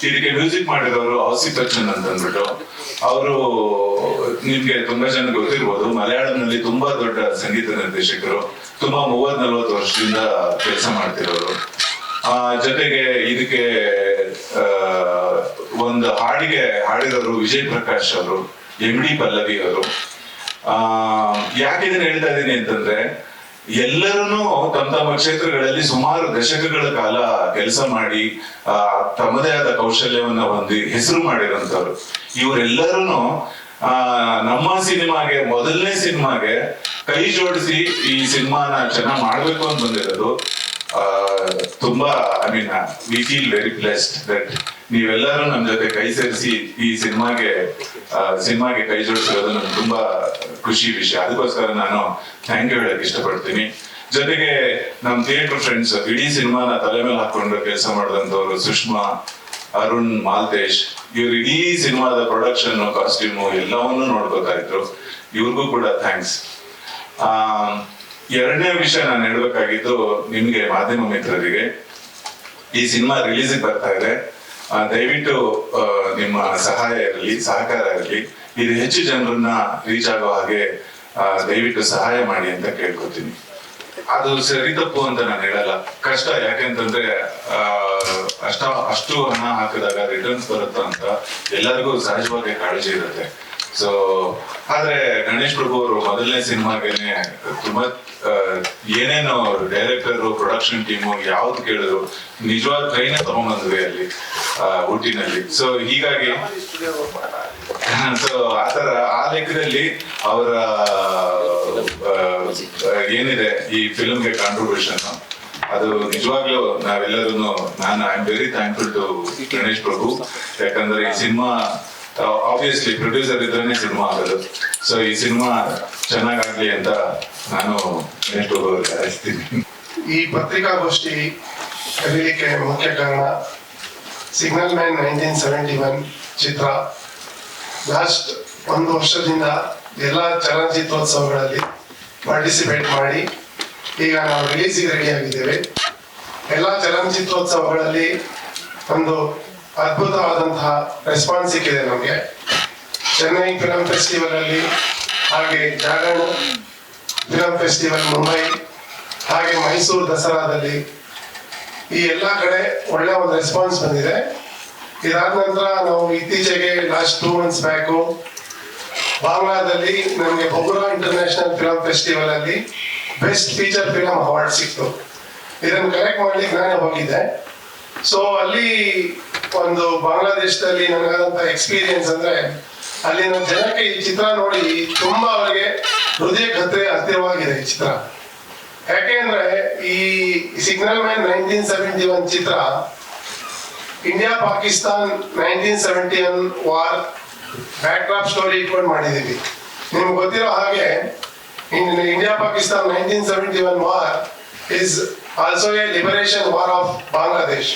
ಇದಕ್ಕೆ ಮ್ಯೂಸಿಕ್ ಮಾಡಿರೋರು ಔಸಿ ಬಚ್ಚನ್ ಅಂತ ಅಂದ್ಬಿಟ್ಟು, ಅವರು ನಿಮ್ಗೆ ತುಂಬಾ ಜನ ಗೊತ್ತಿರ್ಬೋದು, ಮಲಯಾಳಂನಲ್ಲಿ ತುಂಬಾ ದೊಡ್ಡ ಸಂಗೀತ ನಿರ್ದೇಶಕರು, ತುಂಬಾ ಮೂವತ್ ನಲ್ವತ್ತು ವರ್ಷದಿಂದ ಕೆಲಸ ಮಾಡ್ತಿರೋರು. ಜೊತೆಗೆ ಇದಕ್ಕೆ ಒಂದು ಹಾಡಿಗೆ ಹಾಡಿದವರು ವಿಜಯ್ ಪ್ರಕಾಶ್ ಅವರು ಎಂ ಡಿ ಪಲ್ಲವಿ ಅವರು. ಆ, ಯಾಕೆ ಇದನ್ನ ಹೇಳ್ತಾ ಇದ್ದೀನಿ ಅಂತಂದ್ರೆ ಎಲ್ಲರೂ ತಮ್ಮ ತಮ್ಮ ಕ್ಷೇತ್ರಗಳಲ್ಲಿ ಸುಮಾರು ದಶಕಗಳ ಕಾಲ ಕೆಲಸ ಮಾಡಿ ತಮ್ಮದೇ ಆದ ಕೌಶಲ್ಯವನ್ನು ಹೊಂದಿ ಹೆಸರು ಮಾಡಿರೋಂಥವ್ರು ಇವರೆಲ್ಲರೂ ನಮ್ಮ ಸಿನಿಮಾಗೆ, ಮೊದಲನೇ ಸಿನಿಮಾಗೆ ಕೈ ಜೋಡಿಸಿ ಈ ಸಿನಿಮಾನ ಚೆನ್ನಾಗಿ ಮಾಡ್ಬೇಕು ಅಂತ ಬಂದಿರೋದು. ತುಂಬಾ I mean we feel very blessed that ನೀವೆಲ್ಲರೂ ನಮ್ಮ ಜೊತೆ ಕೈ ಸೇರಿಸಿ ಈ ಸಿನಿಮಾಗೆ ಸಿನಿಮಾಗೆ ಕೈ ಜೋಡಿಸಿರೋದು ನನ್ಗೆ ತುಂಬಾ ಖುಷಿ ವಿಷಯ. ಅದಕ್ಕೋಸ್ಕರ ನಾನು ಥ್ಯಾಂಕ್ ಯು ಹೇಳಕ್ ಇಷ್ಟಪಡ್ತೀನಿ. ಜೊತೆಗೆ ನಮ್ಮ ಥಿಯೇಟರ್ ಫ್ರೆಂಡ್ಸ್ ಇಡೀ ಸಿನಿಮಾನ ತಲೆ ಮೇಲೆ ಹಾಕೊಂಡು ಕೆಲಸ ಮಾಡಿದಂಥವ್ರು ಸುಷ್ಮಾ, ಅರುಣ್, ಮಾಲ್ತೇಶ್, ಇವ್ರು ಇಡೀ ಸಿನಿಮಾದ ಪ್ರೊಡಕ್ಷನ್ ಕಾಸ್ಟ್ಯೂಮು ಎಲ್ಲವನ್ನೂ ನೋಡ್ಬೇಕಾಯ್ತು ಇವ್ರಿಗೂ ಕೂಡ ಥ್ಯಾಂಕ್ಸ್ ಎರಡನೇ ವಿಷಯ ನಾನು ಹೇಳ್ಬೇಕಾಗಿದ್ದು ನಿಮ್ಗೆ ಮಾಧ್ಯಮ ಮಿತ್ರರಿಗೆ, ಈ ಸಿನಿಮಾ ರಿಲೀಸ್ ಬರ್ತಾ ಇದೆ. ದಯವಿಟ್ಟು ನಿಮ್ಮ ಸಹಾಯ ಇರಲಿ, ಸಹಕಾರ ಇರಲಿ. ಇದು ಹೆಚ್ಚು ಜನರನ್ನ ರೀಚ್ ಆಗೋ ಹಾಗೆ ದಯವಿಟ್ಟು ಸಹಾಯ ಮಾಡಿ ಅಂತ ಕೇಳ್ಕೊತೀನಿ. ಅದು ಸರಿ ತಪ್ಪು ಅಂತ ನಾನು ಹೇಳಲ್ಲ. ಕಷ್ಟ ಯಾಕೆಂತಂದ್ರೆ ಅಷ್ಟ, ಅಷ್ಟು ಹಣ ಹಾಕಿದಾಗ ರಿಟರ್ನ್ಸ್ ಬರುತ್ತಾ ಅಂತ ಎಲ್ಲರಿಗೂ ಸಹಜವಾಗಿ ಕಾಳಜಿ ಇರುತ್ತೆ. ಸೊ ಆದ್ರೆ ಗಣೇಶ್ ಪ್ರಭು ಅವರು ಮೊದಲನೇ ಸಿನಿಮಾಗೇನೆ ತುಂಬಾ ಏನೇನು ಡೈರೆಕ್ಟರ್ ಪ್ರೊಡಕ್ಷನ್ ಟೀಮು ಯಾವ್ದು ಕೇಳಿದ್ರು ನಿಜವಾದ ಕೈನೇ ತಗೊಂಡ್ಬಂದ್ವಿ ಅಲ್ಲಿ ಹುಟ್ಟಿನಲ್ಲಿ ಸೊ ಹೀಗಾಗಿ ಸೊ ಆತರ ಆ ಲೆಕ್ಕದಲ್ಲಿ ಅವರ ಏನಿದೆ ಈ ಫಿಲ್ಮ್ಗೆ ಕಾಂಟ್ರಿಬ್ಯೂಷನ್ ಅದು ನಿಜವಾಗ್ಲೂ ನಾವೆಲ್ಲರೂ ನಾನು I am very thankful to Ganesh Prabhu. ಯಾಕಂದ್ರೆ ಈ ಸಿನಿಮಾ ಆಬ್ವಿಯಸ್ಲಿ ಪ್ರೊಡ್ಯೂಸರ್ ಇದ್ರೇನೆ ಸಿನಿಮಾ ಆಗೋದು. ಸೊ ಈ ಸಿನಿಮಾ ಚೆನ್ನಾಗಾಗ್ಲಿ ಅಂತ ನಾನು ನೆಕ್ಸ್ಟ್ ಬಯಸ್ತೀನಿ ಈ ಪತ್ರಿಕಾಗೋಷ್ಠಿ ಕರೀಲಿಕ್ಕೆ ಮುಖ್ಯ ಕಾರಣ signal man nineteen seventy one ಚಿತ್ರ. ಲಾಸ್ಟ್ ಒಂದು ವರ್ಷದಿಂದ ಎಲ್ಲ ಚಲನಚಿತ್ರೋತ್ಸವಗಳಲ್ಲಿ ಪಾರ್ಟಿಸಿಪೇಟ್ ಮಾಡಿ, ಈಗ ನಾವು ರಿಲೀಸಿಗೆ ರೆಡಿ ಆಗಿದ್ದೇವೆ. ಎಲ್ಲ ಚಲನಚಿತ್ರೋತ್ಸವಗಳಲ್ಲಿ ಒಂದು ಅದ್ಭುತವಾದಂತಹ ರೆಸ್ಪಾನ್ಸ್ ಸಿಕ್ಕಿದೆ ನಮಗೆ. ಚೆನ್ನೈ ಫಿಲಂ ಫೆಸ್ಟಿವಲ್ ಅಲ್ಲಿ ಹಾಗೆ ಜಾಗರಣ ಫಿಲಂ ಫೆಸ್ಟಿವಲ್ ಮುಂಬೈ, ಹಾಗೆ ಮೈಸೂರು ದಸರಾದಲ್ಲಿ ಈ ಎಲ್ಲ ಕಡೆ ಒಳ್ಳೆ ಒಂದು ರೆಸ್ಪಾನ್ಸ್ ಬಂದಿದೆ. ಇದಾದ ನಂತರ ನಾವು ಇತ್ತೀಚೆಗೆ ಲಾಸ್ಟ್ ಟೂ ಮಂತ್ಸ್ ಬ್ಯಾಕು ಬಾಂಗ್ಲಾದಲ್ಲಿ ನಮಗೆ ಬೊಗುರಾ ಇಂಟರ್ನ್ಯಾಷನಲ್ ಫಿಲಂ ಫೆಸ್ಟಿವಲ್ ಅಲ್ಲಿ ಬೆಸ್ಟ್ ಫೀಚರ್ ಫಿಲಂ ಅವಾರ್ಡ್ ಸಿಕ್ತು. ಇದನ್ನು ಕಲೆಕ್ಟ್ ಮಾಡ್ಲಿಕ್ಕೆ ನಾನೇ ಹೋಗಿದ್ದೆ. ಸೊ ಅಲ್ಲಿ ಒಂದು ಬಾಂಗ್ಲಾದೇಶದಲ್ಲಿ ನನಗಾದಂತ ಎಕ್ಸ್ಪೀರಿಯನ್ಸ್ ಅಂದ್ರೆ ಅಲ್ಲಿನ ಜನಕ್ಕೆ ಈ ಚಿತ್ರ ನೋಡಿ ತುಂಬಾ ಅವರಿಗೆ ಹೃದಯ ಕತ್ರೆ ಹತ್ತಿರವಾಗಿದೆ ಈ ಚಿತ್ರ. ಯಾಕೆ ಅಂದ್ರೆ, ಈ signal man nineteen seventy one ಚಿತ್ರ India Pakistan nineteen seventy one war backdrop story ಇಟ್ಕೊಂಡು ಮಾಡಿದೀವಿ ನಿಮ್ಗೆ ಗೊತ್ತಿರೋ ಹಾಗೆ India Pakistan nineteen seventy one war is also a liberation war of Bangladesh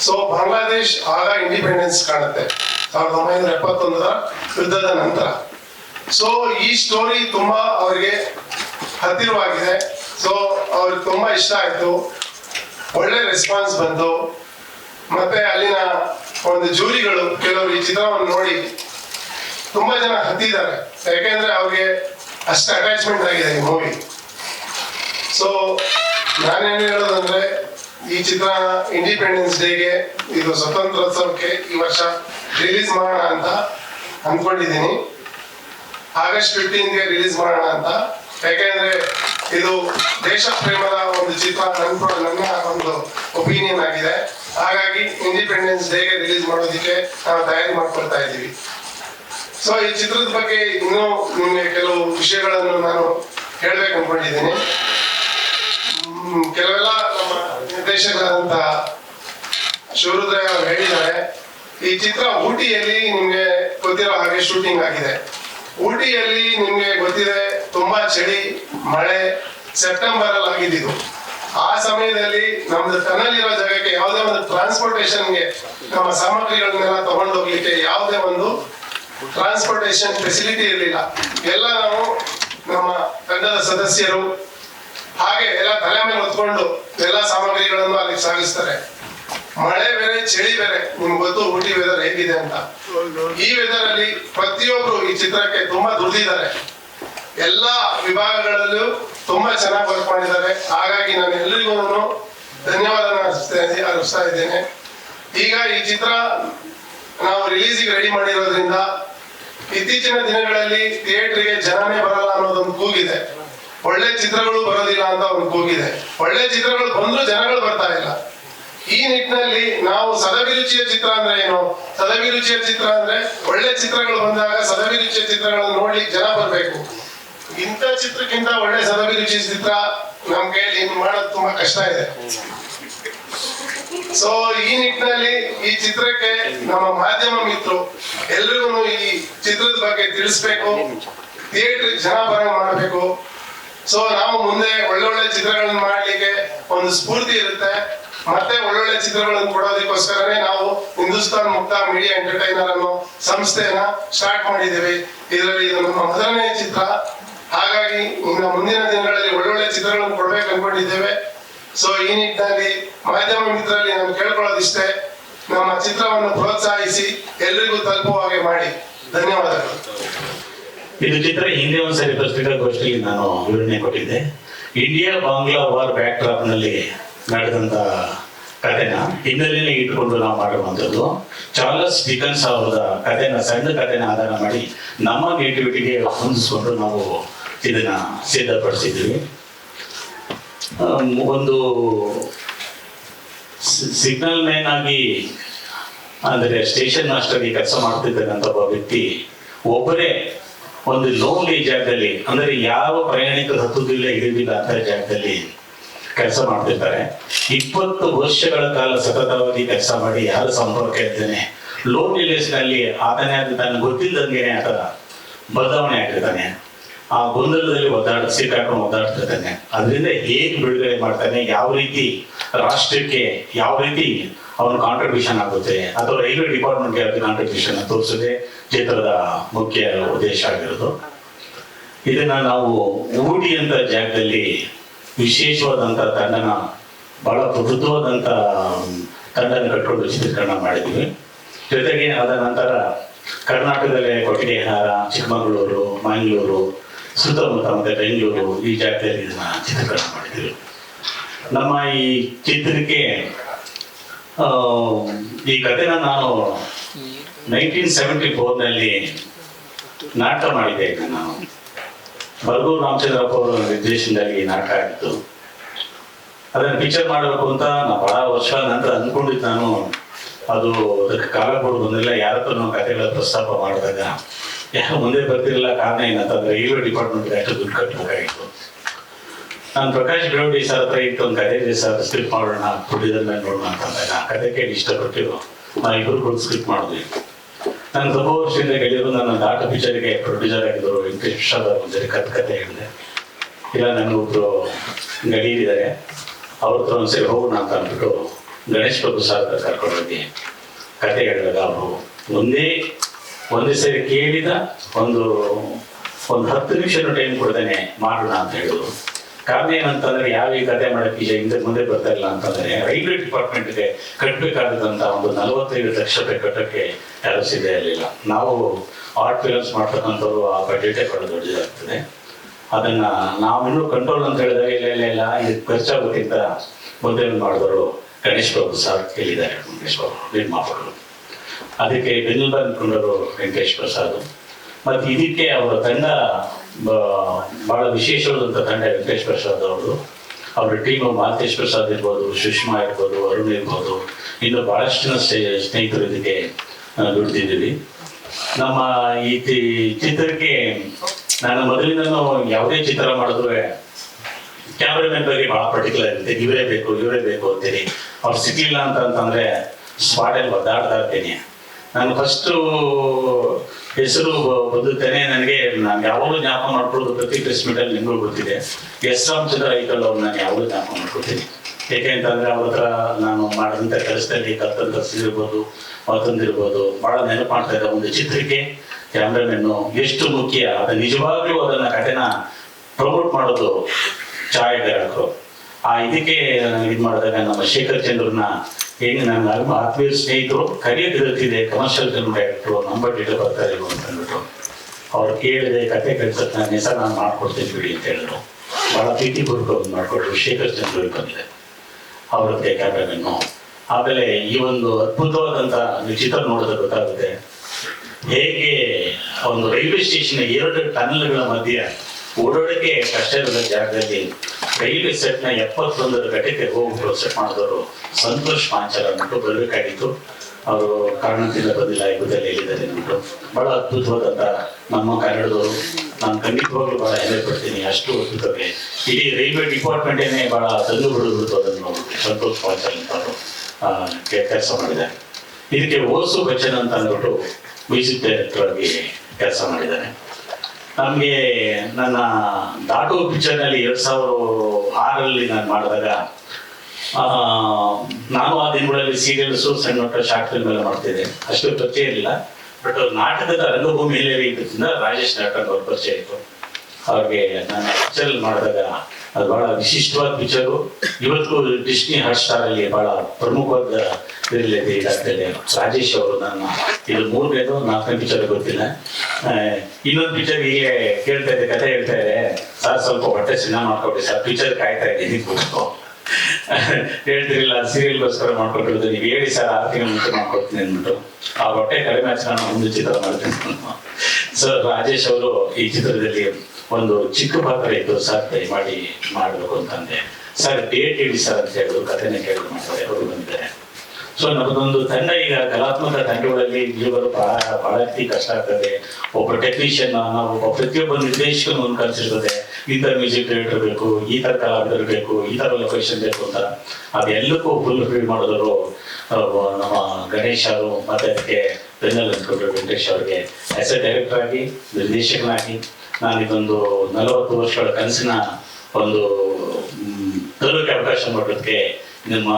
so Bangladesh ಆಗ ಇಂಡಿಪೆಂಡೆನ್ಸ್ ಕಾಣುತ್ತೆ. ಸಾವಿರದ ಒಂಬೈನೂರ ಎಪ್ಪತ್ತೊಂದರ ಯುದ್ಧದ ನಂತರ. ಸೊ ಈ ಸ್ಟೋರಿ ತುಂಬಾ ಅವರಿಗೆ ಹತ್ತಿರವಾಗಿದೆ. ಸೊ ಅವ್ರಿಗೆ ತುಂಬಾ ಇಷ್ಟ ಆಯ್ತು. ಒಳ್ಳೆ ರೆಸ್ಪಾನ್ಸ್ ಬಂತು. ಮತ್ತೆ ಅಲ್ಲಿನ ಒಂದು ಜೂರಿಗಳು ಕೆಲವರು ಈ ಚಿತ್ರವನ್ನು ನೋಡಿ ತುಂಬಾ ಜನ ಹತ್ತಿದ್ದಾರೆ. ಯಾಕೆಂದ್ರೆ ಅವ್ರಿಗೆ ಅಷ್ಟು ಅಟ್ಯಾಚ್ಮೆಂಟ್ ಆಗಿದೆ ಈ ಮೂವಿ ಸೊ ನಾನೇನು ಹೇಳೋದಂದ್ರೆ ಈ ಚಿತ್ರ ಇಂಡಿಪೆಂಡೆನ್ಸ್ ಡೇಗೆ ಇದು ಸ್ವತಂತ್ರೋತ್ಸವಕ್ಕೆ ಈ ವರ್ಷ ರಿಲೀಸ್ ಮಾಡೋಣ ಅಂತ ಅಂದ್ಕೊಂಡಿದ್ದೀನಿ ಆಗಸ್ಟ್ ಫಿಫ್ಟೀನ್ಗೆ ರಿಲೀಸ್ ಮಾಡೋಣ ಅಂತ. ಯಾಕೆಂದ್ರೆ ಇದು ದೇಶ ಪ್ರೇಮದ ಒಂದು ಚಿತ್ರ ನನ್ನ ನನ್ನ ಒಂದು ಒಪಿನಿಯನ್ ಆಗಿದೆ. ಹಾಗಾಗಿ ಇಂಡಿಪೆಂಡೆನ್ಸ್ ಡೇಗೆ ರಿಲೀಸ್ ಮಾಡೋದಕ್ಕೆ ನಾವು ತಯಾರಿ ಮಾಡ್ಕೊಳ್ತಾ ಇದ್ದೀವಿ. ಸೊ ಈ ಚಿತ್ರದ ಬಗ್ಗೆ ಇನ್ನೂ ನಿಮಗೆ ಕೆಲವು ವಿಷಯಗಳನ್ನು ನಾನು ಹೇಳ್ಬೇಕು ಅನ್ಕೊಂಡಿದ್ದೀನಿ ಕೆಲವೆಲ್ಲ ನಮ್ಮ ನಿರ್ದೇಶಕರಾದಂತ ಶಿವರುದ್ರಯ್ಯ ಹೇಳಿದ್ದಾರೆ. ಈ ಚಿತ್ರ ಊಟಿಯಲ್ಲಿ ನಿಮ್ಗೆ ಗೊತ್ತಿರೋ ಹಾಗೆ ಶೂಟಿಂಗ್ ಆಗಿದೆ. ಊಟಿಯಲ್ಲಿ ನಿಮ್ಗೆ ಗೊತ್ತಿದೆ, ತುಂಬಾ ಚಳಿ, ಮಳೆ ಸೆಪ್ಟೆಂಬರ್ ಅಲ್ಲಿ ಆಗಿದ್ದು. ಆ ಸಮಯದಲ್ಲಿ ನಮ್ದು ಟನಲ್ ಇರೋ ಜಾಗಕ್ಕೆ ಯಾವುದೇ ಒಂದು ಟ್ರಾನ್ಸ್ಪೋರ್ಟೇಷನ್ಗೆ ನಮ್ಮ ಸಾಮಗ್ರಿಗಳನ್ನೆಲ್ಲ ತಗೊಂಡು ಹೋಗ್ಲಿಕ್ಕೆ ಯಾವುದೇ ಒಂದು ಟ್ರಾನ್ಸ್ಪೋರ್ಟೇಷನ್ ಫೆಸಿಲಿಟಿ ಇರಲಿಲ್ಲ. ಎಲ್ಲ ನಾವು ನಮ್ಮ ತಂಡದ ಸದಸ್ಯರು ಹಾಗೆ ಎಲ್ಲ ತಲೆ ಮೇಲೆ ಹೊತ್ಕೊಂಡು ಎಲ್ಲ ಸಾಮಗ್ರಿಗಳನ್ನು ಅಲ್ಲಿ ಸಾಗಿಸ್ತಾರೆ. ಮಳೆ ಬೇರೆ, ಚಳಿ ಬೇರೆ, ನಿಮ್ಗೆ ಗೊತ್ತು ಊಟಿ ವೆದರ್ ಹೇಗಿದೆ ಅಂತ. ಈ ವೆದರ್ ಅಲ್ಲಿ ಪ್ರತಿಯೊಬ್ರು ಈ ಚಿತ್ರಕ್ಕೆ ತುಂಬಾ ದುಡಿದಿದ್ದಾರೆ. ಎಲ್ಲಾ ವಿಭಾಗಗಳಲ್ಲೂ ತುಂಬಾ ಚೆನ್ನಾಗಿ ವರ್ಕ್ ಮಾಡಿದ್ದಾರೆ. ಹಾಗಾಗಿ ನಾನು ಎಲ್ಲರಿಗೂ ಧನ್ಯವಾದ ಅರ್ಪಿಸ್ತಾ ಇದ್ದೇನೆ. ಈಗ ಈ ಚಿತ್ರ ನಾವು ರಿಲೀಸಿಗೆ ರೆಡಿ ಮಾಡಿರೋದ್ರಿಂದ ಇತ್ತೀಚಿನ ದಿನಗಳಲ್ಲಿ ಥಿಯೇಟರ್ಗೆ ಜನನೇ ಬರಲ್ಲ ಅನ್ನೋದೊಂದು ಕೂಗಿದೆ. ಒಳ್ಳೆ ಚಿತ್ರಗಳು ಬರೋದಿಲ್ಲ ಅಂತ ಅವ್ರಿಗೆ ಕೂಗಿದೆ ಒಳ್ಳೆ ಚಿತ್ರಗಳು ಬಂದ್ರು ಜನಗಳು ಬರ್ತಾ ಇಲ್ಲ. ಈ ನಿಟ್ಟಿನಲ್ಲಿ ನಾವು ಸದಭಿರುಚಿಯ ಚಿತ್ರ ಅಂದ್ರೆ ಏನು? ಸದಭಿರುಚಿಯ ಚಿತ್ರ ಅಂದ್ರೆ ಒಳ್ಳೆ ಚಿತ್ರಗಳು ಬಂದಾಗ ಸದಭಿರುಚಿಯ ಚಿತ್ರಗಳನ್ನು ನೋಡಿ ಜನ ಬರ್ಬೇಕು. ಇಂಥ ಚಿತ್ರಕ್ಕಿಂತ ಒಳ್ಳೆ ಸದಭಿರುಚಿ ಚಿತ್ರ ನಮ್ ಕೈಯಲ್ಲಿ ಮಾಡೋದು ತುಂಬಾ ಕಷ್ಟ ಇದೆ. ಸೊ ಈ ನಿಟ್ಟಿನಲ್ಲಿ ಈ ಚಿತ್ರಕ್ಕೆ ನಮ್ಮ ಮಾಧ್ಯಮ ಮಿತ್ರರು ಎಲ್ರಿಗೂ ಈ ಚಿತ್ರದ ಬಗ್ಗೆ ತಿಳಿಸ್ಬೇಕು. ಥಿಯೇಟರ್ ಜನ ಬರ ಮಾಡಬೇಕು. ಸೊ ನಾವು ಮುಂದೆ ಒಳ್ಳೊಳ್ಳೆ ಚಿತ್ರಗಳನ್ನ ಮಾಡ್ಲಿಕ್ಕೆ ಒಂದು ಸ್ಫೂರ್ತಿ ಇರುತ್ತೆ. ಮತ್ತೆ ಒಳ್ಳೊಳ್ಳೆ ಚಿತ್ರಗಳನ್ನು ಕೊಡೋದಕ್ಕೋಸ್ಕರನೇ ನಾವು ಹಿಂದೂಸ್ತಾನ್ ಮುಕ್ತ ಮೀಡಿಯಾ ಎಂಟರ್ಟೈನರ್ ಅನ್ನೋ ಸಂಸ್ಥೆಯನ್ನ ಸ್ಟಾರ್ಟ್ ಮಾಡಿದ್ದೀವಿ. ಇದರಲ್ಲಿ ಇದು ನಮ್ಮ ಮೊದಲನೇ ಚಿತ್ರ. ಹಾಗಾಗಿ ಇನ್ನು ಮುಂದಿನ ದಿನಗಳಲ್ಲಿ ಒಳ್ಳೊಳ್ಳೆ ಚಿತ್ರಗಳನ್ನು ಕೊಡ್ಬೇಕು ಅನ್ಕೊಂಡಿದ್ದೇವೆ. ಸೊ ಈ ನಿಟ್ಟಿನಲ್ಲಿ ಮಾಧ್ಯಮ ಮಿತ್ರರಲ್ಲಿ ನಾನು ಕೇಳ್ಕೊಳ್ಳೋದಿಷ್ಟೇ. ನಮ್ಮ ಚಿತ್ರವನ್ನು ಪ್ರೋತ್ಸಾಹಿಸಿ ಎಲ್ರಿಗೂ ತಲುಪುವ ಹಾಗೆ ಮಾಡಿ. ಧನ್ಯವಾದಗಳು. ಇದು ಚಿತ್ರ ಹಿಂದೆ ಒಂದ್ಸರಿ ಪತ್ರಿಕಾಗೋಷ್ಠಿಯಲ್ಲಿ ನಾನು ವಿವರಣೆ ಕೊಟ್ಟಿದ್ದೆ. ಇಂಡಿಯಾ ಬಾಂಗ್ಲಾ ವಾರ್ ಬ್ಯಾಕ್ ಡ್ರಾಪ್ನಲ್ಲಿ ನಡೆದಂತ ಕಥೆನ ಹಿನ್ನೆಲೆಯಲ್ಲಿ ಇಟ್ಕೊಂಡು ನಾವು ಮಾಡುವಂಥದ್ದು. ಚಾರ್ಲಸ್ ಡಿಕನ್ಸ್ ಅವರ ಕಥೆನ, ಸಣ್ಣ ಕಥೆನ ಆಧಾರ ಮಾಡಿ ನಮ್ಮ ನೇಟಿವಿಟಿಗೆ ಹೊಂದಿಸ್ಕೊಂಡು ನಾವು ಇದನ್ನ ಸಿದ್ಧಪಡಿಸಿದ್ವಿ. ಒಂದು ಸಿಗ್ನಲ್ ಮ್ಯಾನ್ ಆಗಿ, ಅಂದರೆ ಸ್ಟೇಷನ್ ಮಾಸ್ಟರ್ ಕೆಲಸ ಮಾಡ್ತಿದ್ದಂತ ಒಬ್ಬ ವ್ಯಕ್ತಿ, ಒಬ್ಬರೇ ಒಂದು ಲೋನ್ಲಿ ಜಾಗದಲ್ಲಿ, ಅಂದ್ರೆ ಯಾವ ಪ್ರಯಾಣಿಕರು ಹತ್ತುದಿಲ್ಲ ಇಳಿದಿಲ್ಲ ಅಂತ ಜಾಗದಲ್ಲಿ ಕೆಲಸ ಮಾಡ್ತಿರ್ತಾರೆ ಇಪ್ಪತ್ತು ವರ್ಷಗಳ ಕಾಲ ಸತತವಾಗಿ ಕೆಲಸ ಮಾಡಿ ಯಾರು ಸಂಪರ್ಕ ಇದ್ದೇನೆ ಲೋನ್ಲಿನೆಸ್ನಲ್ಲಿ ಆತನೇ ಆದ ತನ್ನ ಗೊತ್ತಿಲ್ಲದಂಗೆನೆ ಆತ ಬದಲಾವಣೆ ಆಗಿರ್ತಾನೆ ಆ ಗೊಂದಲದಲ್ಲಿ ಒದ್ದಾಡ, ಸಿಕ್ಕಾಕೊಂಡು ಒದ್ದಾಡ್ತಿರ್ತಾನೆ ಅದರಿಂದ ಹೇಗೆ ಬಿಡುಗಡೆ ಮಾಡ್ತಾನೆ, ಯಾವ ರೀತಿ ರಾಷ್ಟ್ರಕ್ಕೆ, ಯಾವ ರೀತಿ ಅವನ ಕಾಂಟ್ರಿಬ್ಯೂಷನ್ ಆಗುತ್ತೆ. ಅಥವಾ ರೈಲ್ವೆ ಡಿಪಾರ್ಟ್ಮೆಂಟ್ಗೆ ಅವ್ರಿಗೆ ಕಾಂಟ್ರಿಬ್ಯೂಷನ್ ತೋರಿಸೋದೇ ಚಿತ್ರದ ಮುಖ್ಯ ಉದ್ದೇಶ ಆಗಿರೋದು. ಇದನ್ನ ನಾವು ಊಟಿ ಅಂತ ಜಾಗದಲ್ಲಿ ವಿಶೇಷವಾದಂತ ತಂಡನ, ಬಹಳ ಪ್ರಬುದ್ಧವಾದಂತ ತಂಡನ ಕಟ್ಕೊಂಡು ಚಿತ್ರೀಕರಣ ಮಾಡಿದ್ವಿ ಜೊತೆಗೆ ಅದ ನಂತರ ಕರ್ನಾಟಕದಲ್ಲೇ ಕೊಟ್ಟಿಗೆಹಾರ, ಚಿಕ್ಕಮಗಳೂರು, ಮಂಗಳೂರು, ಸುತ್ತಮುತ್ತ ಮತ್ತೆ ಬೆಂಗಳೂರು ಈ ಜಾಗದಲ್ಲಿ ಇದನ್ನ ಚಿತ್ರೀಕರಣ ಮಾಡಿದ್ವಿ ನಮ್ಮ ಈ ಚಿತ್ರಕ್ಕೆ ಈ ಕಥೆನ ನಾನು ನೈನ್ಟೀನ್ ಸೆವೆಂಟಿ ಫೋರ್ನಲ್ಲಿ ನಾಟಕ ಮಾಡಿದ್ದೆ ಈಗ ನಾನು. ಬರಗೂರು ರಾಮಚಂದ್ರಪ್ಪ ಅವರ ನಿರ್ದೇಶನದಲ್ಲಿ ನಾಟಕ ಆಗಿತ್ತು. ಅದನ್ನು ಪಿಕ್ಚರ್ ಮಾಡಬೇಕು ಅಂತ ನಾ ಬಹಳ ವರ್ಷ ನಂತರ ಅಂದ್ಕೊಂಡಿದ್ದು ನಾನು. ಅದು ಅದಕ್ಕೆ ಕಾಲ ಕೊಡು ಬಂದಿಲ್ಲ ಯಾರತ್ರ ಕತೆಗಳ ಕಥೆಗಳ ಪ್ರಸ್ತಾಪ ಮಾಡಿದಾಗ. ಯಾರು ಮುಂದೆ ಬರ್ತಿರಲಿಲ್ಲ ಕಾರಣ ಏನಂತಂದ್ರೆ, ರೈಲ್ವೆ ಡಿಪಾರ್ಟ್ಮೆಂಟ್ ಅಷ್ಟು ದುಡ್ಡು ಕಟ್ಟಬೇಕಾಗಿತ್ತು ನಾನು ಪ್ರಕಾಶ್ ಬಿರೋಡಿ ಸರ್ ಹತ್ರ ಇಟ್ಟು ಒಂದು ಕತೆ ಸರ್ ಸ್ಕ್ರಿಪ್ಟ್ ಮಾಡೋಣ ಮೇಲೆ ನೋಡೋಣ ಅಂತಂದಾಗ ಆ ಕತೆ ಕೇಳಿ ಇಷ್ಟಪಟ್ಟಿರು ನಾನು ಇಬ್ಬರು ಕೂಡ ಸ್ಕ್ರಿಪ್ಟ್ ಮಾಡಿದ್ವಿ. ನಾನು ತುಂಬ ವರ್ಷದಿಂದ ಗೆಳೆಯರು ನನ್ನ ದಾಟ ಪಿಕ್ಚರ್ಗೆ ಪ್ರೊಡ್ಯೂಸರ್ ಆಗಿದ್ದರು ವೆಂಕಟೇಶ್ ಅವ್ರ ಜೊತೆ ಕತೆ ಕತೆ ಹೇಳಿದೆ. ಇಲ್ಲ, ನನ್ನ ಒಬ್ಬರು ಅವ್ರ ಹತ್ರ ಒಂದ್ಸರಿ ಹೋಗೋಣ ಅಂತ ಅಂದ್ಬಿಟ್ಟು ಗಣೇಶ್ ಪ್ರಭು ಸರ್ ಹತ್ರ ಕರ್ಕೊಂಡು ಹೋಗಿ ಕತೆ ಹೇಳಿದಾಗ ಅವರು ಒಂದೇ ಒಂದೇ ಸರಿ ಕೇಳಿದ ಒಂದು ಒಂದು ಹತ್ತು ನಿಮಿಷ ಟೈಮ್ ಕೊಡ್ತೇನೆ, ಮಾಡೋಣ ಅಂತ ಹೇಳಿದ್ರು. ಕಾರಣ ಏನಂತಂದ್ರೆ ಯಾವ ಈ ಕತೆ ಮಾಡಕ್ಕೆ ಹಿಂದೆ ಮುಂದೆ ಬರ್ತಾ ಇಲ್ಲ ಅಂತಂದ್ರೆ ರೈಲ್ವೆ ಡಿಪಾರ್ಟ್ಮೆಂಟ್ಗೆ ಕಟ್ಟಬೇಕಾದಂತ ಒಂದು ನಲವತ್ತೈದು ಲಕ್ಷ ರೂಪಾಯಿ ಕಟ್ಟಕ್ಕೆ ಯಾರು ಸಿದ್ಧ ಇರಲಿಲ್ಲ. ನಾವು ಆರ್ಟ್ ಫಿಲಮ್ಸ್ ಮಾಡ್ತಕ್ಕಂಥವ್ರು ಆ ಬಜೆಟೇ ಬಹಳ ದೊಡ್ಡದಾಗ್ತದೆ. ಅದನ್ನ ನಾವಿನ್ನೂ ಕಂಟ್ರೋಲ್ ಅಂತ ಹೇಳಿದಾಗ ಇಲ್ಲ ಇಲ್ಲ ಇಲ್ಲ, ಇದು ಖರ್ಚಾಗುತ್ತೆ ಅಂತ ಮುಂದೆ ಮಾಡಿದವರು ಗಣೇಶ್ ಬಾಬು ಸರ್ ಹೇಳಿದ್ದಾರೆ ಗಣೇಶ್ ಬಾಬು ನಿರ್ಮಾಪಕರು. ಅದಕ್ಕೆ ಬೆನ್ನೆಲುಬು ಅಂದ್ಕೊಂಡವರು ವೆಂಕಟೇಶ್ ಪ್ರಸಾದ್ ಮತ್ತು ಇದಕ್ಕೆ ಅವರ ತಂಡ ಬಹಳ ವಿಶೇಷವಾದಂಥ ತಂಡ ವೆಂಕಟೇಶ್ ಪ್ರಸಾದ್ ಅವರು ಅವರ ಟೀಮ್ ಮಾಲ್ತೇಶ್ ಪ್ರಸಾದ್ ಇರ್ಬೋದು, ಸುಷ್ಮಾ ಇರ್ಬೋದು, ಅರುಣ್ ಇರ್ಬೋದು. ಇನ್ನು ಬಹಳಷ್ಟು ಸ್ನೇಹಿತರು ಇದಕ್ಕೆ ದುಡ್ದಿದ್ದೀವಿ. ನಮ್ಮ ಈ ಚಿತ್ರಕ್ಕೆ ನಾನು ಮೊದಲಿಂದನೂ ಯಾವುದೇ ಚಿತ್ರ ಮಾಡಿದ್ರು ಕ್ಯಾಮ್ರಾಮನ್ ಬಗ್ಗೆ ಬಹಳ ಪರ್ಟಿಕ್ಯುಲರ್ ಇರುತ್ತೆ. ಇವರೇ ಬೇಕು ಇವರೇ ಬೇಕು ಅಂತೀನಿ. ಅವ್ರು ಸಿಗ್ಲಿಲ್ಲ ಅಂತ ಅಂತಂದ್ರೆ ಸ್ಪಾಟಲ್ಲಿ ಒದ್ದಾಡ್ತಾ ಇರ್ತೀನಿ. ನಾನು ಫಸ್ಟು ಹೆಸರು ಬದುತ್ತೇನೆ ನನಗೆ ನಾನು ಯಾವಾಗಲೂ ಜ್ಞಾಪಕ ಮಾಡ್ಕೊಳ್ಳೋದು ಪ್ರತಿ ಪ್ರೆಸ್ ಮೀಟಲ್ಲಿ ನಿಮಗೂ ಗೊತ್ತಿದೆ. ಎಸ್ ರಾಮಚಂದ್ರ ಐಕಲ್ ಅವ್ರು, ನಾನು ಯಾವಾಗಲೂ ಜ್ಞಾಪಕ ಮಾಡ್ಕೊಳ್ತೀನಿ. ಏಕೆ ಅಂತಂದ್ರೆ ಅವ್ರ ಹತ್ರ ನಾನು ಮಾಡಿದಂಥ ಕೆಲಸದಲ್ಲಿ ಕರ್ತಂತ ಇರ್ಬೋದು. ಮತ್ತೊಂದಿರ್ಬೋದು ಬಹಳ ನೆನಪು ಮಾಡ್ತಾ ಇದ್ದ. ಒಂದು ಚಿತ್ರಕ್ಕೆ ಕ್ಯಾಮ್ರಾಮೆನ್ನು ಎಷ್ಟು ಮುಖ್ಯ, ಅದು ನಿಜವಾಗ್ಲೂ ಅದನ್ನ ಕಥೆನ ಪ್ರಮೋಟ್ ಮಾಡೋದು ಛಾಯಾಗ್ರಾಹಕರು ಆ ಇದಕ್ಕೆ ಇದು ಮಾಡಿದಾಗ ನಮ್ಮ ಶೇಖರ್ ಚಂದ್ರನ ಹೆಂಗ್ ನನ್ನ ಆತ್ಮೀಯ ಸ್ನೇಹಿತರು ಕರೆಯೋದು ಇರುತ್ತಿದೆ ಕಮರ್ಷಿಯಲ್ ಫಿಲ್ಮ್ ಡೈರೆಕ್ಟ್ರು ನಂಬರ್ ಡೇಟ ಬರ್ತಾ ಅಂತಂದ್ಬಿಟ್ಟು ಅಂತ ಅಂದ್ಬಿಟ್ಟು ಅವ್ರು ಕೇಳಿದೆ, ಕತೆ ಕಳ್ಸಕ್ಕೆ ನನ್ನ ಹೆಸರು ನಾನು ಮಾಡ್ಕೊಡ್ತೀನಿ ಬಿಡಿ ಅಂತ ಹೇಳಿದ್ರು. ಬಹಳ ಕೊಟ್ಟು ಅವ್ರು ಮಾಡಿಕೊಟ್ರು, ಶೇಖರ್ ಚಂದ್ರ ಬಂದಿದೆ ಅವರದ್ದೇ ಕ್ಯಾಮ್ರಾಮನ್ನು ಆಮೇಲೆ ಈ ಒಂದು ಅದ್ಭುತವಾದಂಥ ಚಿತ್ರ ನೋಡಿದ್ರೆ ಗೊತ್ತಾಗುತ್ತೆ. ಹೇಗೆ ಒಂದು ರೈಲ್ವೆ ಸ್ಟೇಷನ್ ಎರಡು ಟನಲ್ಗಳ ಮಧ್ಯೆ ಓಡೋಡಕ್ಕೆ ಕಷ್ಟ ಇರೋ ಜಾಗದಲ್ಲಿ ರೈಲ್ವೆ ಸೆಟ್ನ ಎಪ್ಪತ್ತೊಂದರ ಘಟಕ್ಕೆ ಹೋಗಿ ಸೆಟ್ ಮಾಡಿದವರು ಸಂತೋಷ್ ಪಾಂಚಾಲ ಅಂದ್ಬಿಟ್ಟು ಬರಬೇಕಾಗಿತ್ತು. ಅವರು ಕಾರಣದಿಂದ ಬಂದಿಲ್ಲ ಎಂಬುದನ್ನು ಹೇಳಿದ್ದಾರೆ ಅಂದ್ಬಿಟ್ಟು ಬಹಳ ಅದ್ಭುತವಾದಂಥ ನಮ್ಮ ಕನ್ನಡದವರು. ನಾನು ಖಂಡಿತವಾಗ್ಲೂ ಬಹಳ ಹೆಮ್ಮೆ ಪಡ್ತೀನಿ ಅಷ್ಟು ಅದ್ಭುತವಾಗಿ ಇಡೀ ರೈಲ್ವೆ ಡಿಪಾರ್ಟ್ಮೆಂಟೇನೆ ಬಹಳ ತಂದು ಬಿಡುವುದು ಅದನ್ನು ಸಂತೋಷ್ ಪಾಂಚಾಲ್ ಅಂತ ಅವರು ಕೆಲಸ ಮಾಡಿದ್ದಾರೆ. ಇದಕ್ಕೆ ಓಸು ಬಚ್ಚನ್ ಅಂತ ಅಂದ್ಬಿಟ್ಟು ಮ್ಯೂಸಿಕ್ ಡೈರೆಕ್ಟರ್ ಆಗಿ ಕೆಲಸ ಮಾಡಿದ್ದಾರೆ. ನಮಗೆ ನನ್ನ ಡಾಟೋ ಪಿಕ್ಚರ್ನಲ್ಲಿ ಎರಡು ಸಾವಿರ ಆರಲ್ಲಿ ನಾನು ಮಾಡಿದಾಗ ನಾನು ಆ ದಿನಗಳಲ್ಲಿ ಸೀರಿಯಲ್ಸು ಸಣ್ಣ ಮಟ್ಟ ಶಾರ್ಟ್ ಫಿಲ್ಮ್ ಎಲ್ಲ ಮಾಡ್ತಿದ್ದೆ. ಅಷ್ಟು ಪರಿಚಯ ಇರಲಿಲ್ಲ ಬಟ್ ನಾಟಕದ ರಂಗಭೂಮಿಯಲ್ಲಿ ಇದ್ದದ್ರಿಂದ ರಾಜೇಶ್ ನಾಟಕ ಅವ್ರ ಪರಿಚಯ ಇತ್ತು. ಅವ್ರಿಗೆ ನಾನು ಪಿಕ್ಚರ್ ಮಾಡಿದಾಗ ಅದು ಬಹಳ ವಿಶಿಷ್ಟವಾದ ಪಿಕ್ಚರು ಇವತ್ತು ಡಿಸ್ನಿ ಹಾಟ್ ಸ್ಟಾರ್ ಅಲ್ಲಿ ಬಹಳ ಪ್ರಮುಖವಾದ ಇದರಲ್ಲಿ ಇದಾಗ್ತದೆ ರಾಜೇಶ್ ಅವರು ನನ್ನ ಇದು ಮೂರನೇದು, ನಾಲ್ಕನೇ ಪಿಕ್ಚರ್ ಗೊತ್ತಿಲ್ಲ. ಇನ್ನೊಂದು ಪಿಕ್ಚರ್ ಹೀಗೆ ಕೇಳ್ತಾ ಇದ್ದೆ, ಕತೆ ಹೇಳ್ತಾ ಇದೆ ಸರ್, ಸ್ವಲ್ಪ ಹೊಟ್ಟೆ ಸಿನಿಮಾ ಮಾಡ್ಕೊಡಿ ಸರ್ ಪಿಕ್ಚರ್ ಕಾಯ್ತಾ ಇದ್ದೀನಿ ಕೂತ್ಕೊ. ಹೇಳ್ತಿರಿಲ್ಲ ಸೀರಿಯಲ್ಗೋಸ್ಕರ ಮಾಡ್ಕೊಟ್ಟಿರೋದು. ನೀವು ಹೇಳಿ ಸರ್, ಆರು ತಿಂಗಳು ಮುಂಚೆ ಮಾಡ್ಕೊಡ್ತೀನಿ ಅಂದ್ಬಿಟ್ಟು. ಆ ಹೊಟ್ಟೆ ಕಡಿಮೆ ನಾನು ಒಂದು ಚಿತ್ರ ಮಾಡ್ತೀನಿ ಸರ್ ರಾಜೇಶ್ ಅವರು ಈ ಚಿತ್ರದಲ್ಲಿ ಒಂದು ಚಿಕ್ಕ ಪಾತ್ರ ಇತ್ತು ಸರ್, ದಯಮಾಡಿ ಮಾಡಬೇಕು ಅಂತಂದೆ ಸರ್ ಡೇಟ್ ಹೇಳಿ ಸರ್ ಅಂತ ಹೇಳಿದ್ರು, ಕಥೆನ ಕೇಳಿದ್ರು ಮಾಡ್ತಾರೆ ಅವರು ಬಂದಿದ್ದಾರೆ. ಸೊ ನಮ್ಮದೊಂದು ತಂಡ ಈಗ ಕಲಾತ್ಮಕ ತಂಡಗಳಲ್ಲಿ ಇಲ್ಲಿವರು ಬಹಳ ಬಹಳ ರೀತಿ ಕಷ್ಟ ಆಗ್ತದೆ. ಒಬ್ಬ ಟೆಕ್ನಿಷಿಯನ್ ಒಬ್ಬ ಪ್ರತಿಯೊಬ್ಬ ನಿರ್ದೇಶಕನ ಒಂದು ಕನಸಿರ್ತದೆ ಈ ತರ ಮ್ಯೂಸಿಕ್ ಡೈರೆಕ್ಟರ್ ಬೇಕು, ಈ ತರ ಕಲಾವಿದರು ಬೇಕು, ಈ ತರ ಲೊಕೇಶನ್ ಬೇಕು ಅಂತ. ಅದೆಲ್ಲಕ್ಕೂ ಫುಲ್ ಫೀಲ್ ಮಾಡಿದ್ರು ನಮ್ಮ ಗಣೇಶ್ ಅವರು, ಮತ್ತೆ ಅದಕ್ಕೆ ಬೆನ್ನಲ್ಲಿ ಅಂದ್ಕೊಂಡ್ರು ವೆಂಕಟೇಶ್ ಅವರಿಗೆ. ಆಸ್ ಎ ಡೈರೆಕ್ಟರ್ ಆಗಿ, ನಿರ್ದೇಶಕನಾಗಿ ನಾನು ಇದೊಂದು ನಲವತ್ತು ವರ್ಷಗಳ ಕನಸಿನ ಒಂದು ತಲುಪಕ್ಕೆ ಅವಕಾಶ ಮಾಡೋದಕ್ಕೆ ನಿಮ್ಮ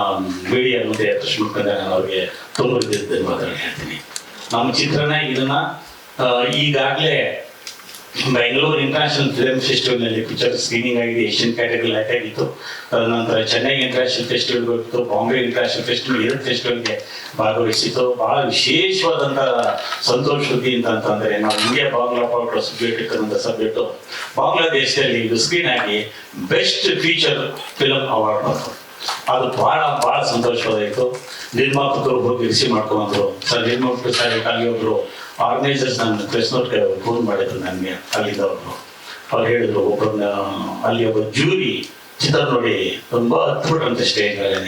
ಮೀಡಿಯಾ ಮುಂದೆ ಕೃಷ್ಣ ನಾನು ಅವ್ರಿಗೆ ತುಂಬ ಧನ್ಯವಾದಗಳು ಹೇಳ್ತೀನಿ ನಮ್ಮ ಚಿತ್ರನ ಇದನ್ನ ಈಗಾಗಲೇ ಬೆಂಗಳೂರು ಇಂಟರ್ನ್ಯಾಷನಲ್ ಫಿಲ್ಮ್ ಫೆಸ್ಟಿವಲ್ನಲ್ಲಿ ಪಿಕ್ಚರ್ ಸ್ಕ್ರೀನಿಂಗ್ ಆಗಿದೆ ಏಷ್ಯನ್ ಕ್ಯಾಟಗರಿ ಆಟ ಆಗಿತ್ತು. ತದನಂತರ ಚೆನ್ನೈ ಇಂಟರ್ನ್ಯಾಷನಲ್ ಫೆಸ್ಟಿವಲ್ ಹೋಗಿತ್ತು ಬಾಂಬೆ ಇಂಟರ್ನ್ಯಾಷನಲ್ ಫೆಸ್ಟಿವಲ್ ಎರಡು ಫೆಸ್ಟಿವಲ್ಗೆ ಭಾಗವಹಿಸಿತ್ತು. ಬಹಳ ವಿಶೇಷವಾದಂಥ ಸಂತೋಷ ಸುದ್ದಿ ಅಂತ ಅಂತಂದ್ರೆ, ನಾವು ಇಂಡಿಯಾ ಬಾಂಗ್ಲಾ ಪಾರ್ಟ್ ಸಬ್ಜೆಕ್ಟ್ ಇಟ್ಟಿರುವಂಥ ಸಬ್ಜೆಕ್ಟು ಬಾಂಗ್ಲಾದೇಶದಲ್ಲಿ ಇದು ಸ್ಕ್ರೀನ್ ಆಗಿ ಬೆಸ್ಟ್ ಫೀಚರ್ ಫಿಲಮ್ ಅವಾರ್ಡ್ ಬಂತು. ಅದು ಬಹಳ ಬಹಳ ಸಂತೋಷವಾದಾಯಿತು ನಿರ್ಮಾಪಕರು ಹೋಗಿ ರಿಸೀವ್ ಮಾಡ್ಕೊಂಡ್ರು. ಸರ್, ನಿರ್ಮಾಪಕರು, ಸರ್ ಒಬ್ರು ಆರ್ಗನೈಸರ್ಸ್ ನನ್ನ ಪ್ರೆಸ್ ನೋಟ್ ಫೋನ್ ಮಾಡಿದ್ರು ನನಗೆ, ಅಲ್ಲಿದ್ದವರು. ಅವ್ರು ಹೇಳಿದ್ರು ಒಬ್ಬರನ್ನ ಅಲ್ಲಿ ಒಬ್ಬ ಜೂರಿ ಚಿತ್ರ ನೋಡಿ, ತುಂಬಾ ಅದ್ಭುತ ಸ್ಟೇಜ್ ಮೇಲೆ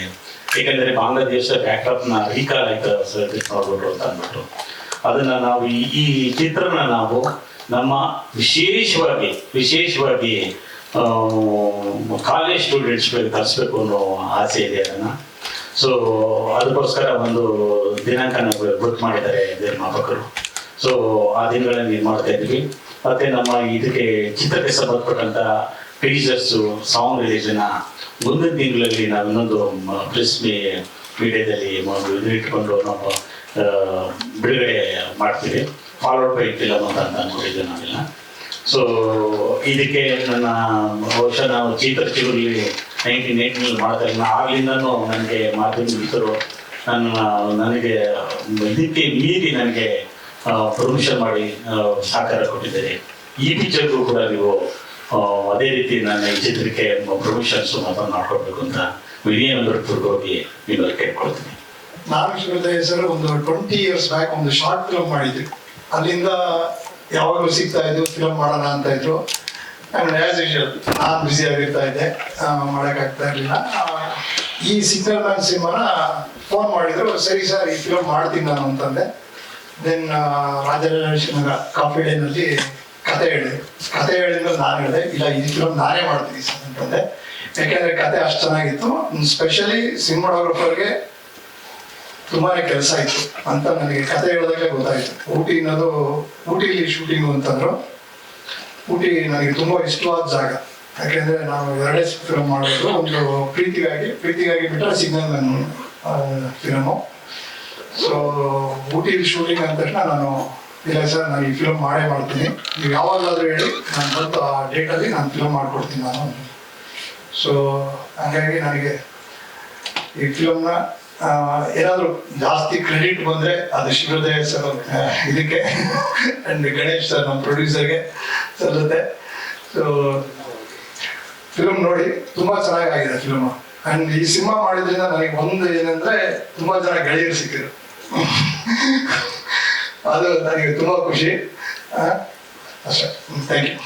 ಏಕೆಂದರೆ ಬಾಂಗ್ಲಾದೇಶ ಬ್ಯಾಕ್ಟಾಪ್ನ ರೀಕಾಲ್ ಆಯ್ತು ಸರ್ವಿಸ್ ನೋಡ್ಬಿಟ್ರು ಅಂತ ಅಂದ್ಬಿಟ್ಟು ಅದನ್ನ ನಾವು ಈ ಚಿತ್ರನ ನಾವು ನಮ್ಮ ವಿಶೇಷವಾಗಿ ವಿಶೇಷವಾಗಿ ಕಾಲೇಜ್ ಸ್ಟೂಡೆಂಟ್ಸ್ಗಳಿಗೆ ತರಿಸ್ಬೇಕು ಅನ್ನೋ ಆಸೆ ಇದೆ ಅದನ್ನ. ಸೊ ಅದಕ್ಕೋಸ್ಕರ ಒಂದು ದಿನಾಂಕನ ಗೊತ್ತು ಮಾಡಿದ್ದಾರೆ ನಿರ್ಮಾಪಕರು. ಸೊ ಆ ದಿನಗಳಲ್ಲಿ ಇದು ಮಾಡ್ತಾ ಇದ್ವಿ? ಮತ್ತೆ ನಮ್ಮ ಇದಕ್ಕೆ ಚಿತ್ರಕ್ಕೆ ಸಂಬಂಧಪಟ್ಟಂತ ಟೀಸರ್ಸು ಸಾಂಗ್ ರಿಲೀಸ್ನ ಮುಂದಿನ ತಿಂಗಳಲ್ಲಿ ನಾವು ಇನ್ನೊಂದು ಪ್ರೆಸ್ ಮೀಡಿಯಾದಲ್ಲಿ ಇದು ಇಟ್ಕೊಂಡು ನಾವು ಬಿಡುಗಡೆ ಮಾಡ್ತೀವಿ. ಫಾರ್ವರ್ಡ್ ಬೈ ಫಿಲಮ್ ಅಂತ ಅಂತ ಅನ್ಕೊಂಡಿದ್ದೆ ನಾವೆಲ್ಲ. ಸೊ ಇದಕ್ಕೆ ನನ್ನ ಬಹುಶಃ ನಾವು ಚಿತ್ರ ಚಿಗುರಲ್ಲಿ ನೈನ್ಟೀನ್ ಏಯ್ಟಿನಲ್ಲಿ ಇಲ್ಲ ಆಗ್ಲಿಂದನೂ ನನಗೆ ಮಾಧ್ಯಮ ಮಿತ್ರರು ನನ್ನ, ನನಗೆ ಇದಕ್ಕೆ ಮೀರಿ ನನಗೆ ಪ್ರಮೋಷನ್ ಮಾಡಿ ಸಹಕಾರ ಕೊಟ್ಟಿದ್ದೀರಿ. ಈ ಪಿಕ್ಚರ್ಗೂ ಕೂಡ ನೀವು ಅದೇ ರೀತಿ ನನ್ನ ಈ ಚಿತ್ರಕ್ಕೆ ಪ್ರಮೋಷನ್ಸ್ ಮಾತ್ರ ಮಾಡ್ಕೊಡ್ಬೇಕು ಅಂತ ವಿನಯ ಹೋಗಿ ನಿಮ್ಮಲ್ಲಿ ಕೇಳ್ಕೊಳ್ತೀನಿ. ನಾನು ಹೆಸರು ಸರ್, ಒಂದು ಟ್ವೆಂಟಿ ಇಯರ್ಸ್ ಬ್ಯಾಕ್ ಒಂದು ಶಾರ್ಟ್ ಫಿಲ್ಮ್ ಮಾಡಿದ್ವಿ ಅಲ್ಲಿಂದ ಯಾವಾಗಲೂ ಸಿಗ್ತಾ ಇದ್ದು ಫಿಲಮ್ ಮಾಡೋಣ ಅಂತ ಇದ್ರು. ಆ್ಯಸ್ ಯೂಶಲ್ ನಾನು ಬ್ಯುಸಿ ಆಗಿರ್ತಾ ಇದ್ದೆ. ಮಾಡೋಕ್ಕಾಗ್ತಾ ಇರಲಿಲ್ಲ. ಈ ಸಿಗ್ನಲ್ ಮ್ಯಾನ್ ಸಿನಿಮಾನ ಫೋನ್ ಮಾಡಿದ್ರು, ಸರಿ ಸರ್, ಈ ಫಿಲಮ್ ಮಾಡ್ತೀನಿ ನಾನು ಅಂತಂದೆ. ದೆನ್ ರಾಜರಾಜೇಶ್ವರ ಕಾಫಿ ಡೇನಲ್ಲಿ ಕತೆ ಹೇಳಿದೆ. ಕತೆ ಹೇಳಿದ್ಮೇಲೆ ನಾನು ಹೇಳಿದೆ. ಇಲ್ಲ ಫಿಲ್ಮ್ ನಾನೇ ಮಾಡ್ತೀನಿ ಸರ್ ಅಂತಂದೆ ಯಾಕೆಂದ್ರೆ ಕತೆ ಅಷ್ಟು ಚೆನ್ನಾಗಿತ್ತು. ಸ್ಪೆಷಲಿ ಸಿನಿಮಾಟೋಗ್ರಫರ್ಗೆ ತುಂಬಾನೇ ಕೆಲಸ ಇತ್ತು ಅಂತ ನನಗೆ ಕತೆ ಹೇಳೋದಕ್ಕೆ ಗೊತ್ತಾಯ್ತು. ಊಟಿ ಅನ್ನೋದು, ಊಟಿಲಿ ಶೂಟಿಂಗ್ ಅಂತಂದ್ರು. ಊಟಿ ನನಗೆ ತುಂಬಾ ಇಷ್ಟವಾದ ಜಾಗ. ಯಾಕೆಂದ್ರೆ ನಾವು ಎರಡೇ ಫಿಲಮ್ ಮಾಡೋದು ಒಂದು ಪ್ರೀತಿಗಾಗಿ ಪ್ರೀತಿಗಾಗಿ ಬಿಟ್ಟರೆ ಸಿಗ್ನಲ್ ನಾನು ಫಿಲಮು ಸೊ ಊಟಿಲಿ ಶೂಟಿಂಗ್ ಅಂದ ತಕ್ಷಣ ನಾನು ಇಲ್ಲ ಸರ್ ನಾನು ಈ ಫಿಲಮ್ ಮಾಡೇ ಮಾಡ್ತೀನಿ. ನೀವು ಯಾವಾಗಾದ್ರೂ ಹೇಳಿ, ನಾನು ಬಂತು ಆ ಡೇಟಲ್ಲಿ ನಾನು ಫಿಲಮ್ ಮಾಡಿಕೊಡ್ತೀನಿ ನಾನು. ಸೊ ಹಾಗಾಗಿ ನನಗೆ ಈ ಫಿಲಮ್ನ ಏನಾದರೂ ಜಾಸ್ತಿ ಕ್ರೆಡಿಟ್ ಬಂದ್ರೆ ಅದು ಶಿವೋದಯ ಸರ್ ಇದಕ್ಕೆ. ಅಂಡ್ ಗಣೇಶ್ ಸರ್ ನಮ್ಮ ಪ್ರೊಡ್ಯೂಸರ್ಗೆ ಸಲ್ಲುತ್ತೆ ಸೊ ಫಿಲಮ್ ನೋಡಿ, ತುಂಬಾ ಚೆನ್ನಾಗಾಗಿದೆ ಫಿಲಮ್ ಅಂಡ್ ಈ ಸಿನಿಮಾ ಮಾಡಿದ್ರಿಂದ ನನಗೆ ಒಂದು ಏನಂದ್ರೆ ತುಂಬಾ ಜನ ಗೆಳೆಯರು ಸಿಕ್ಕಿದ್ರು. ಅದು ನನಗೆ ತುಂಬ ಖುಷಿ. ಅಷ್ಟೇ. Thank you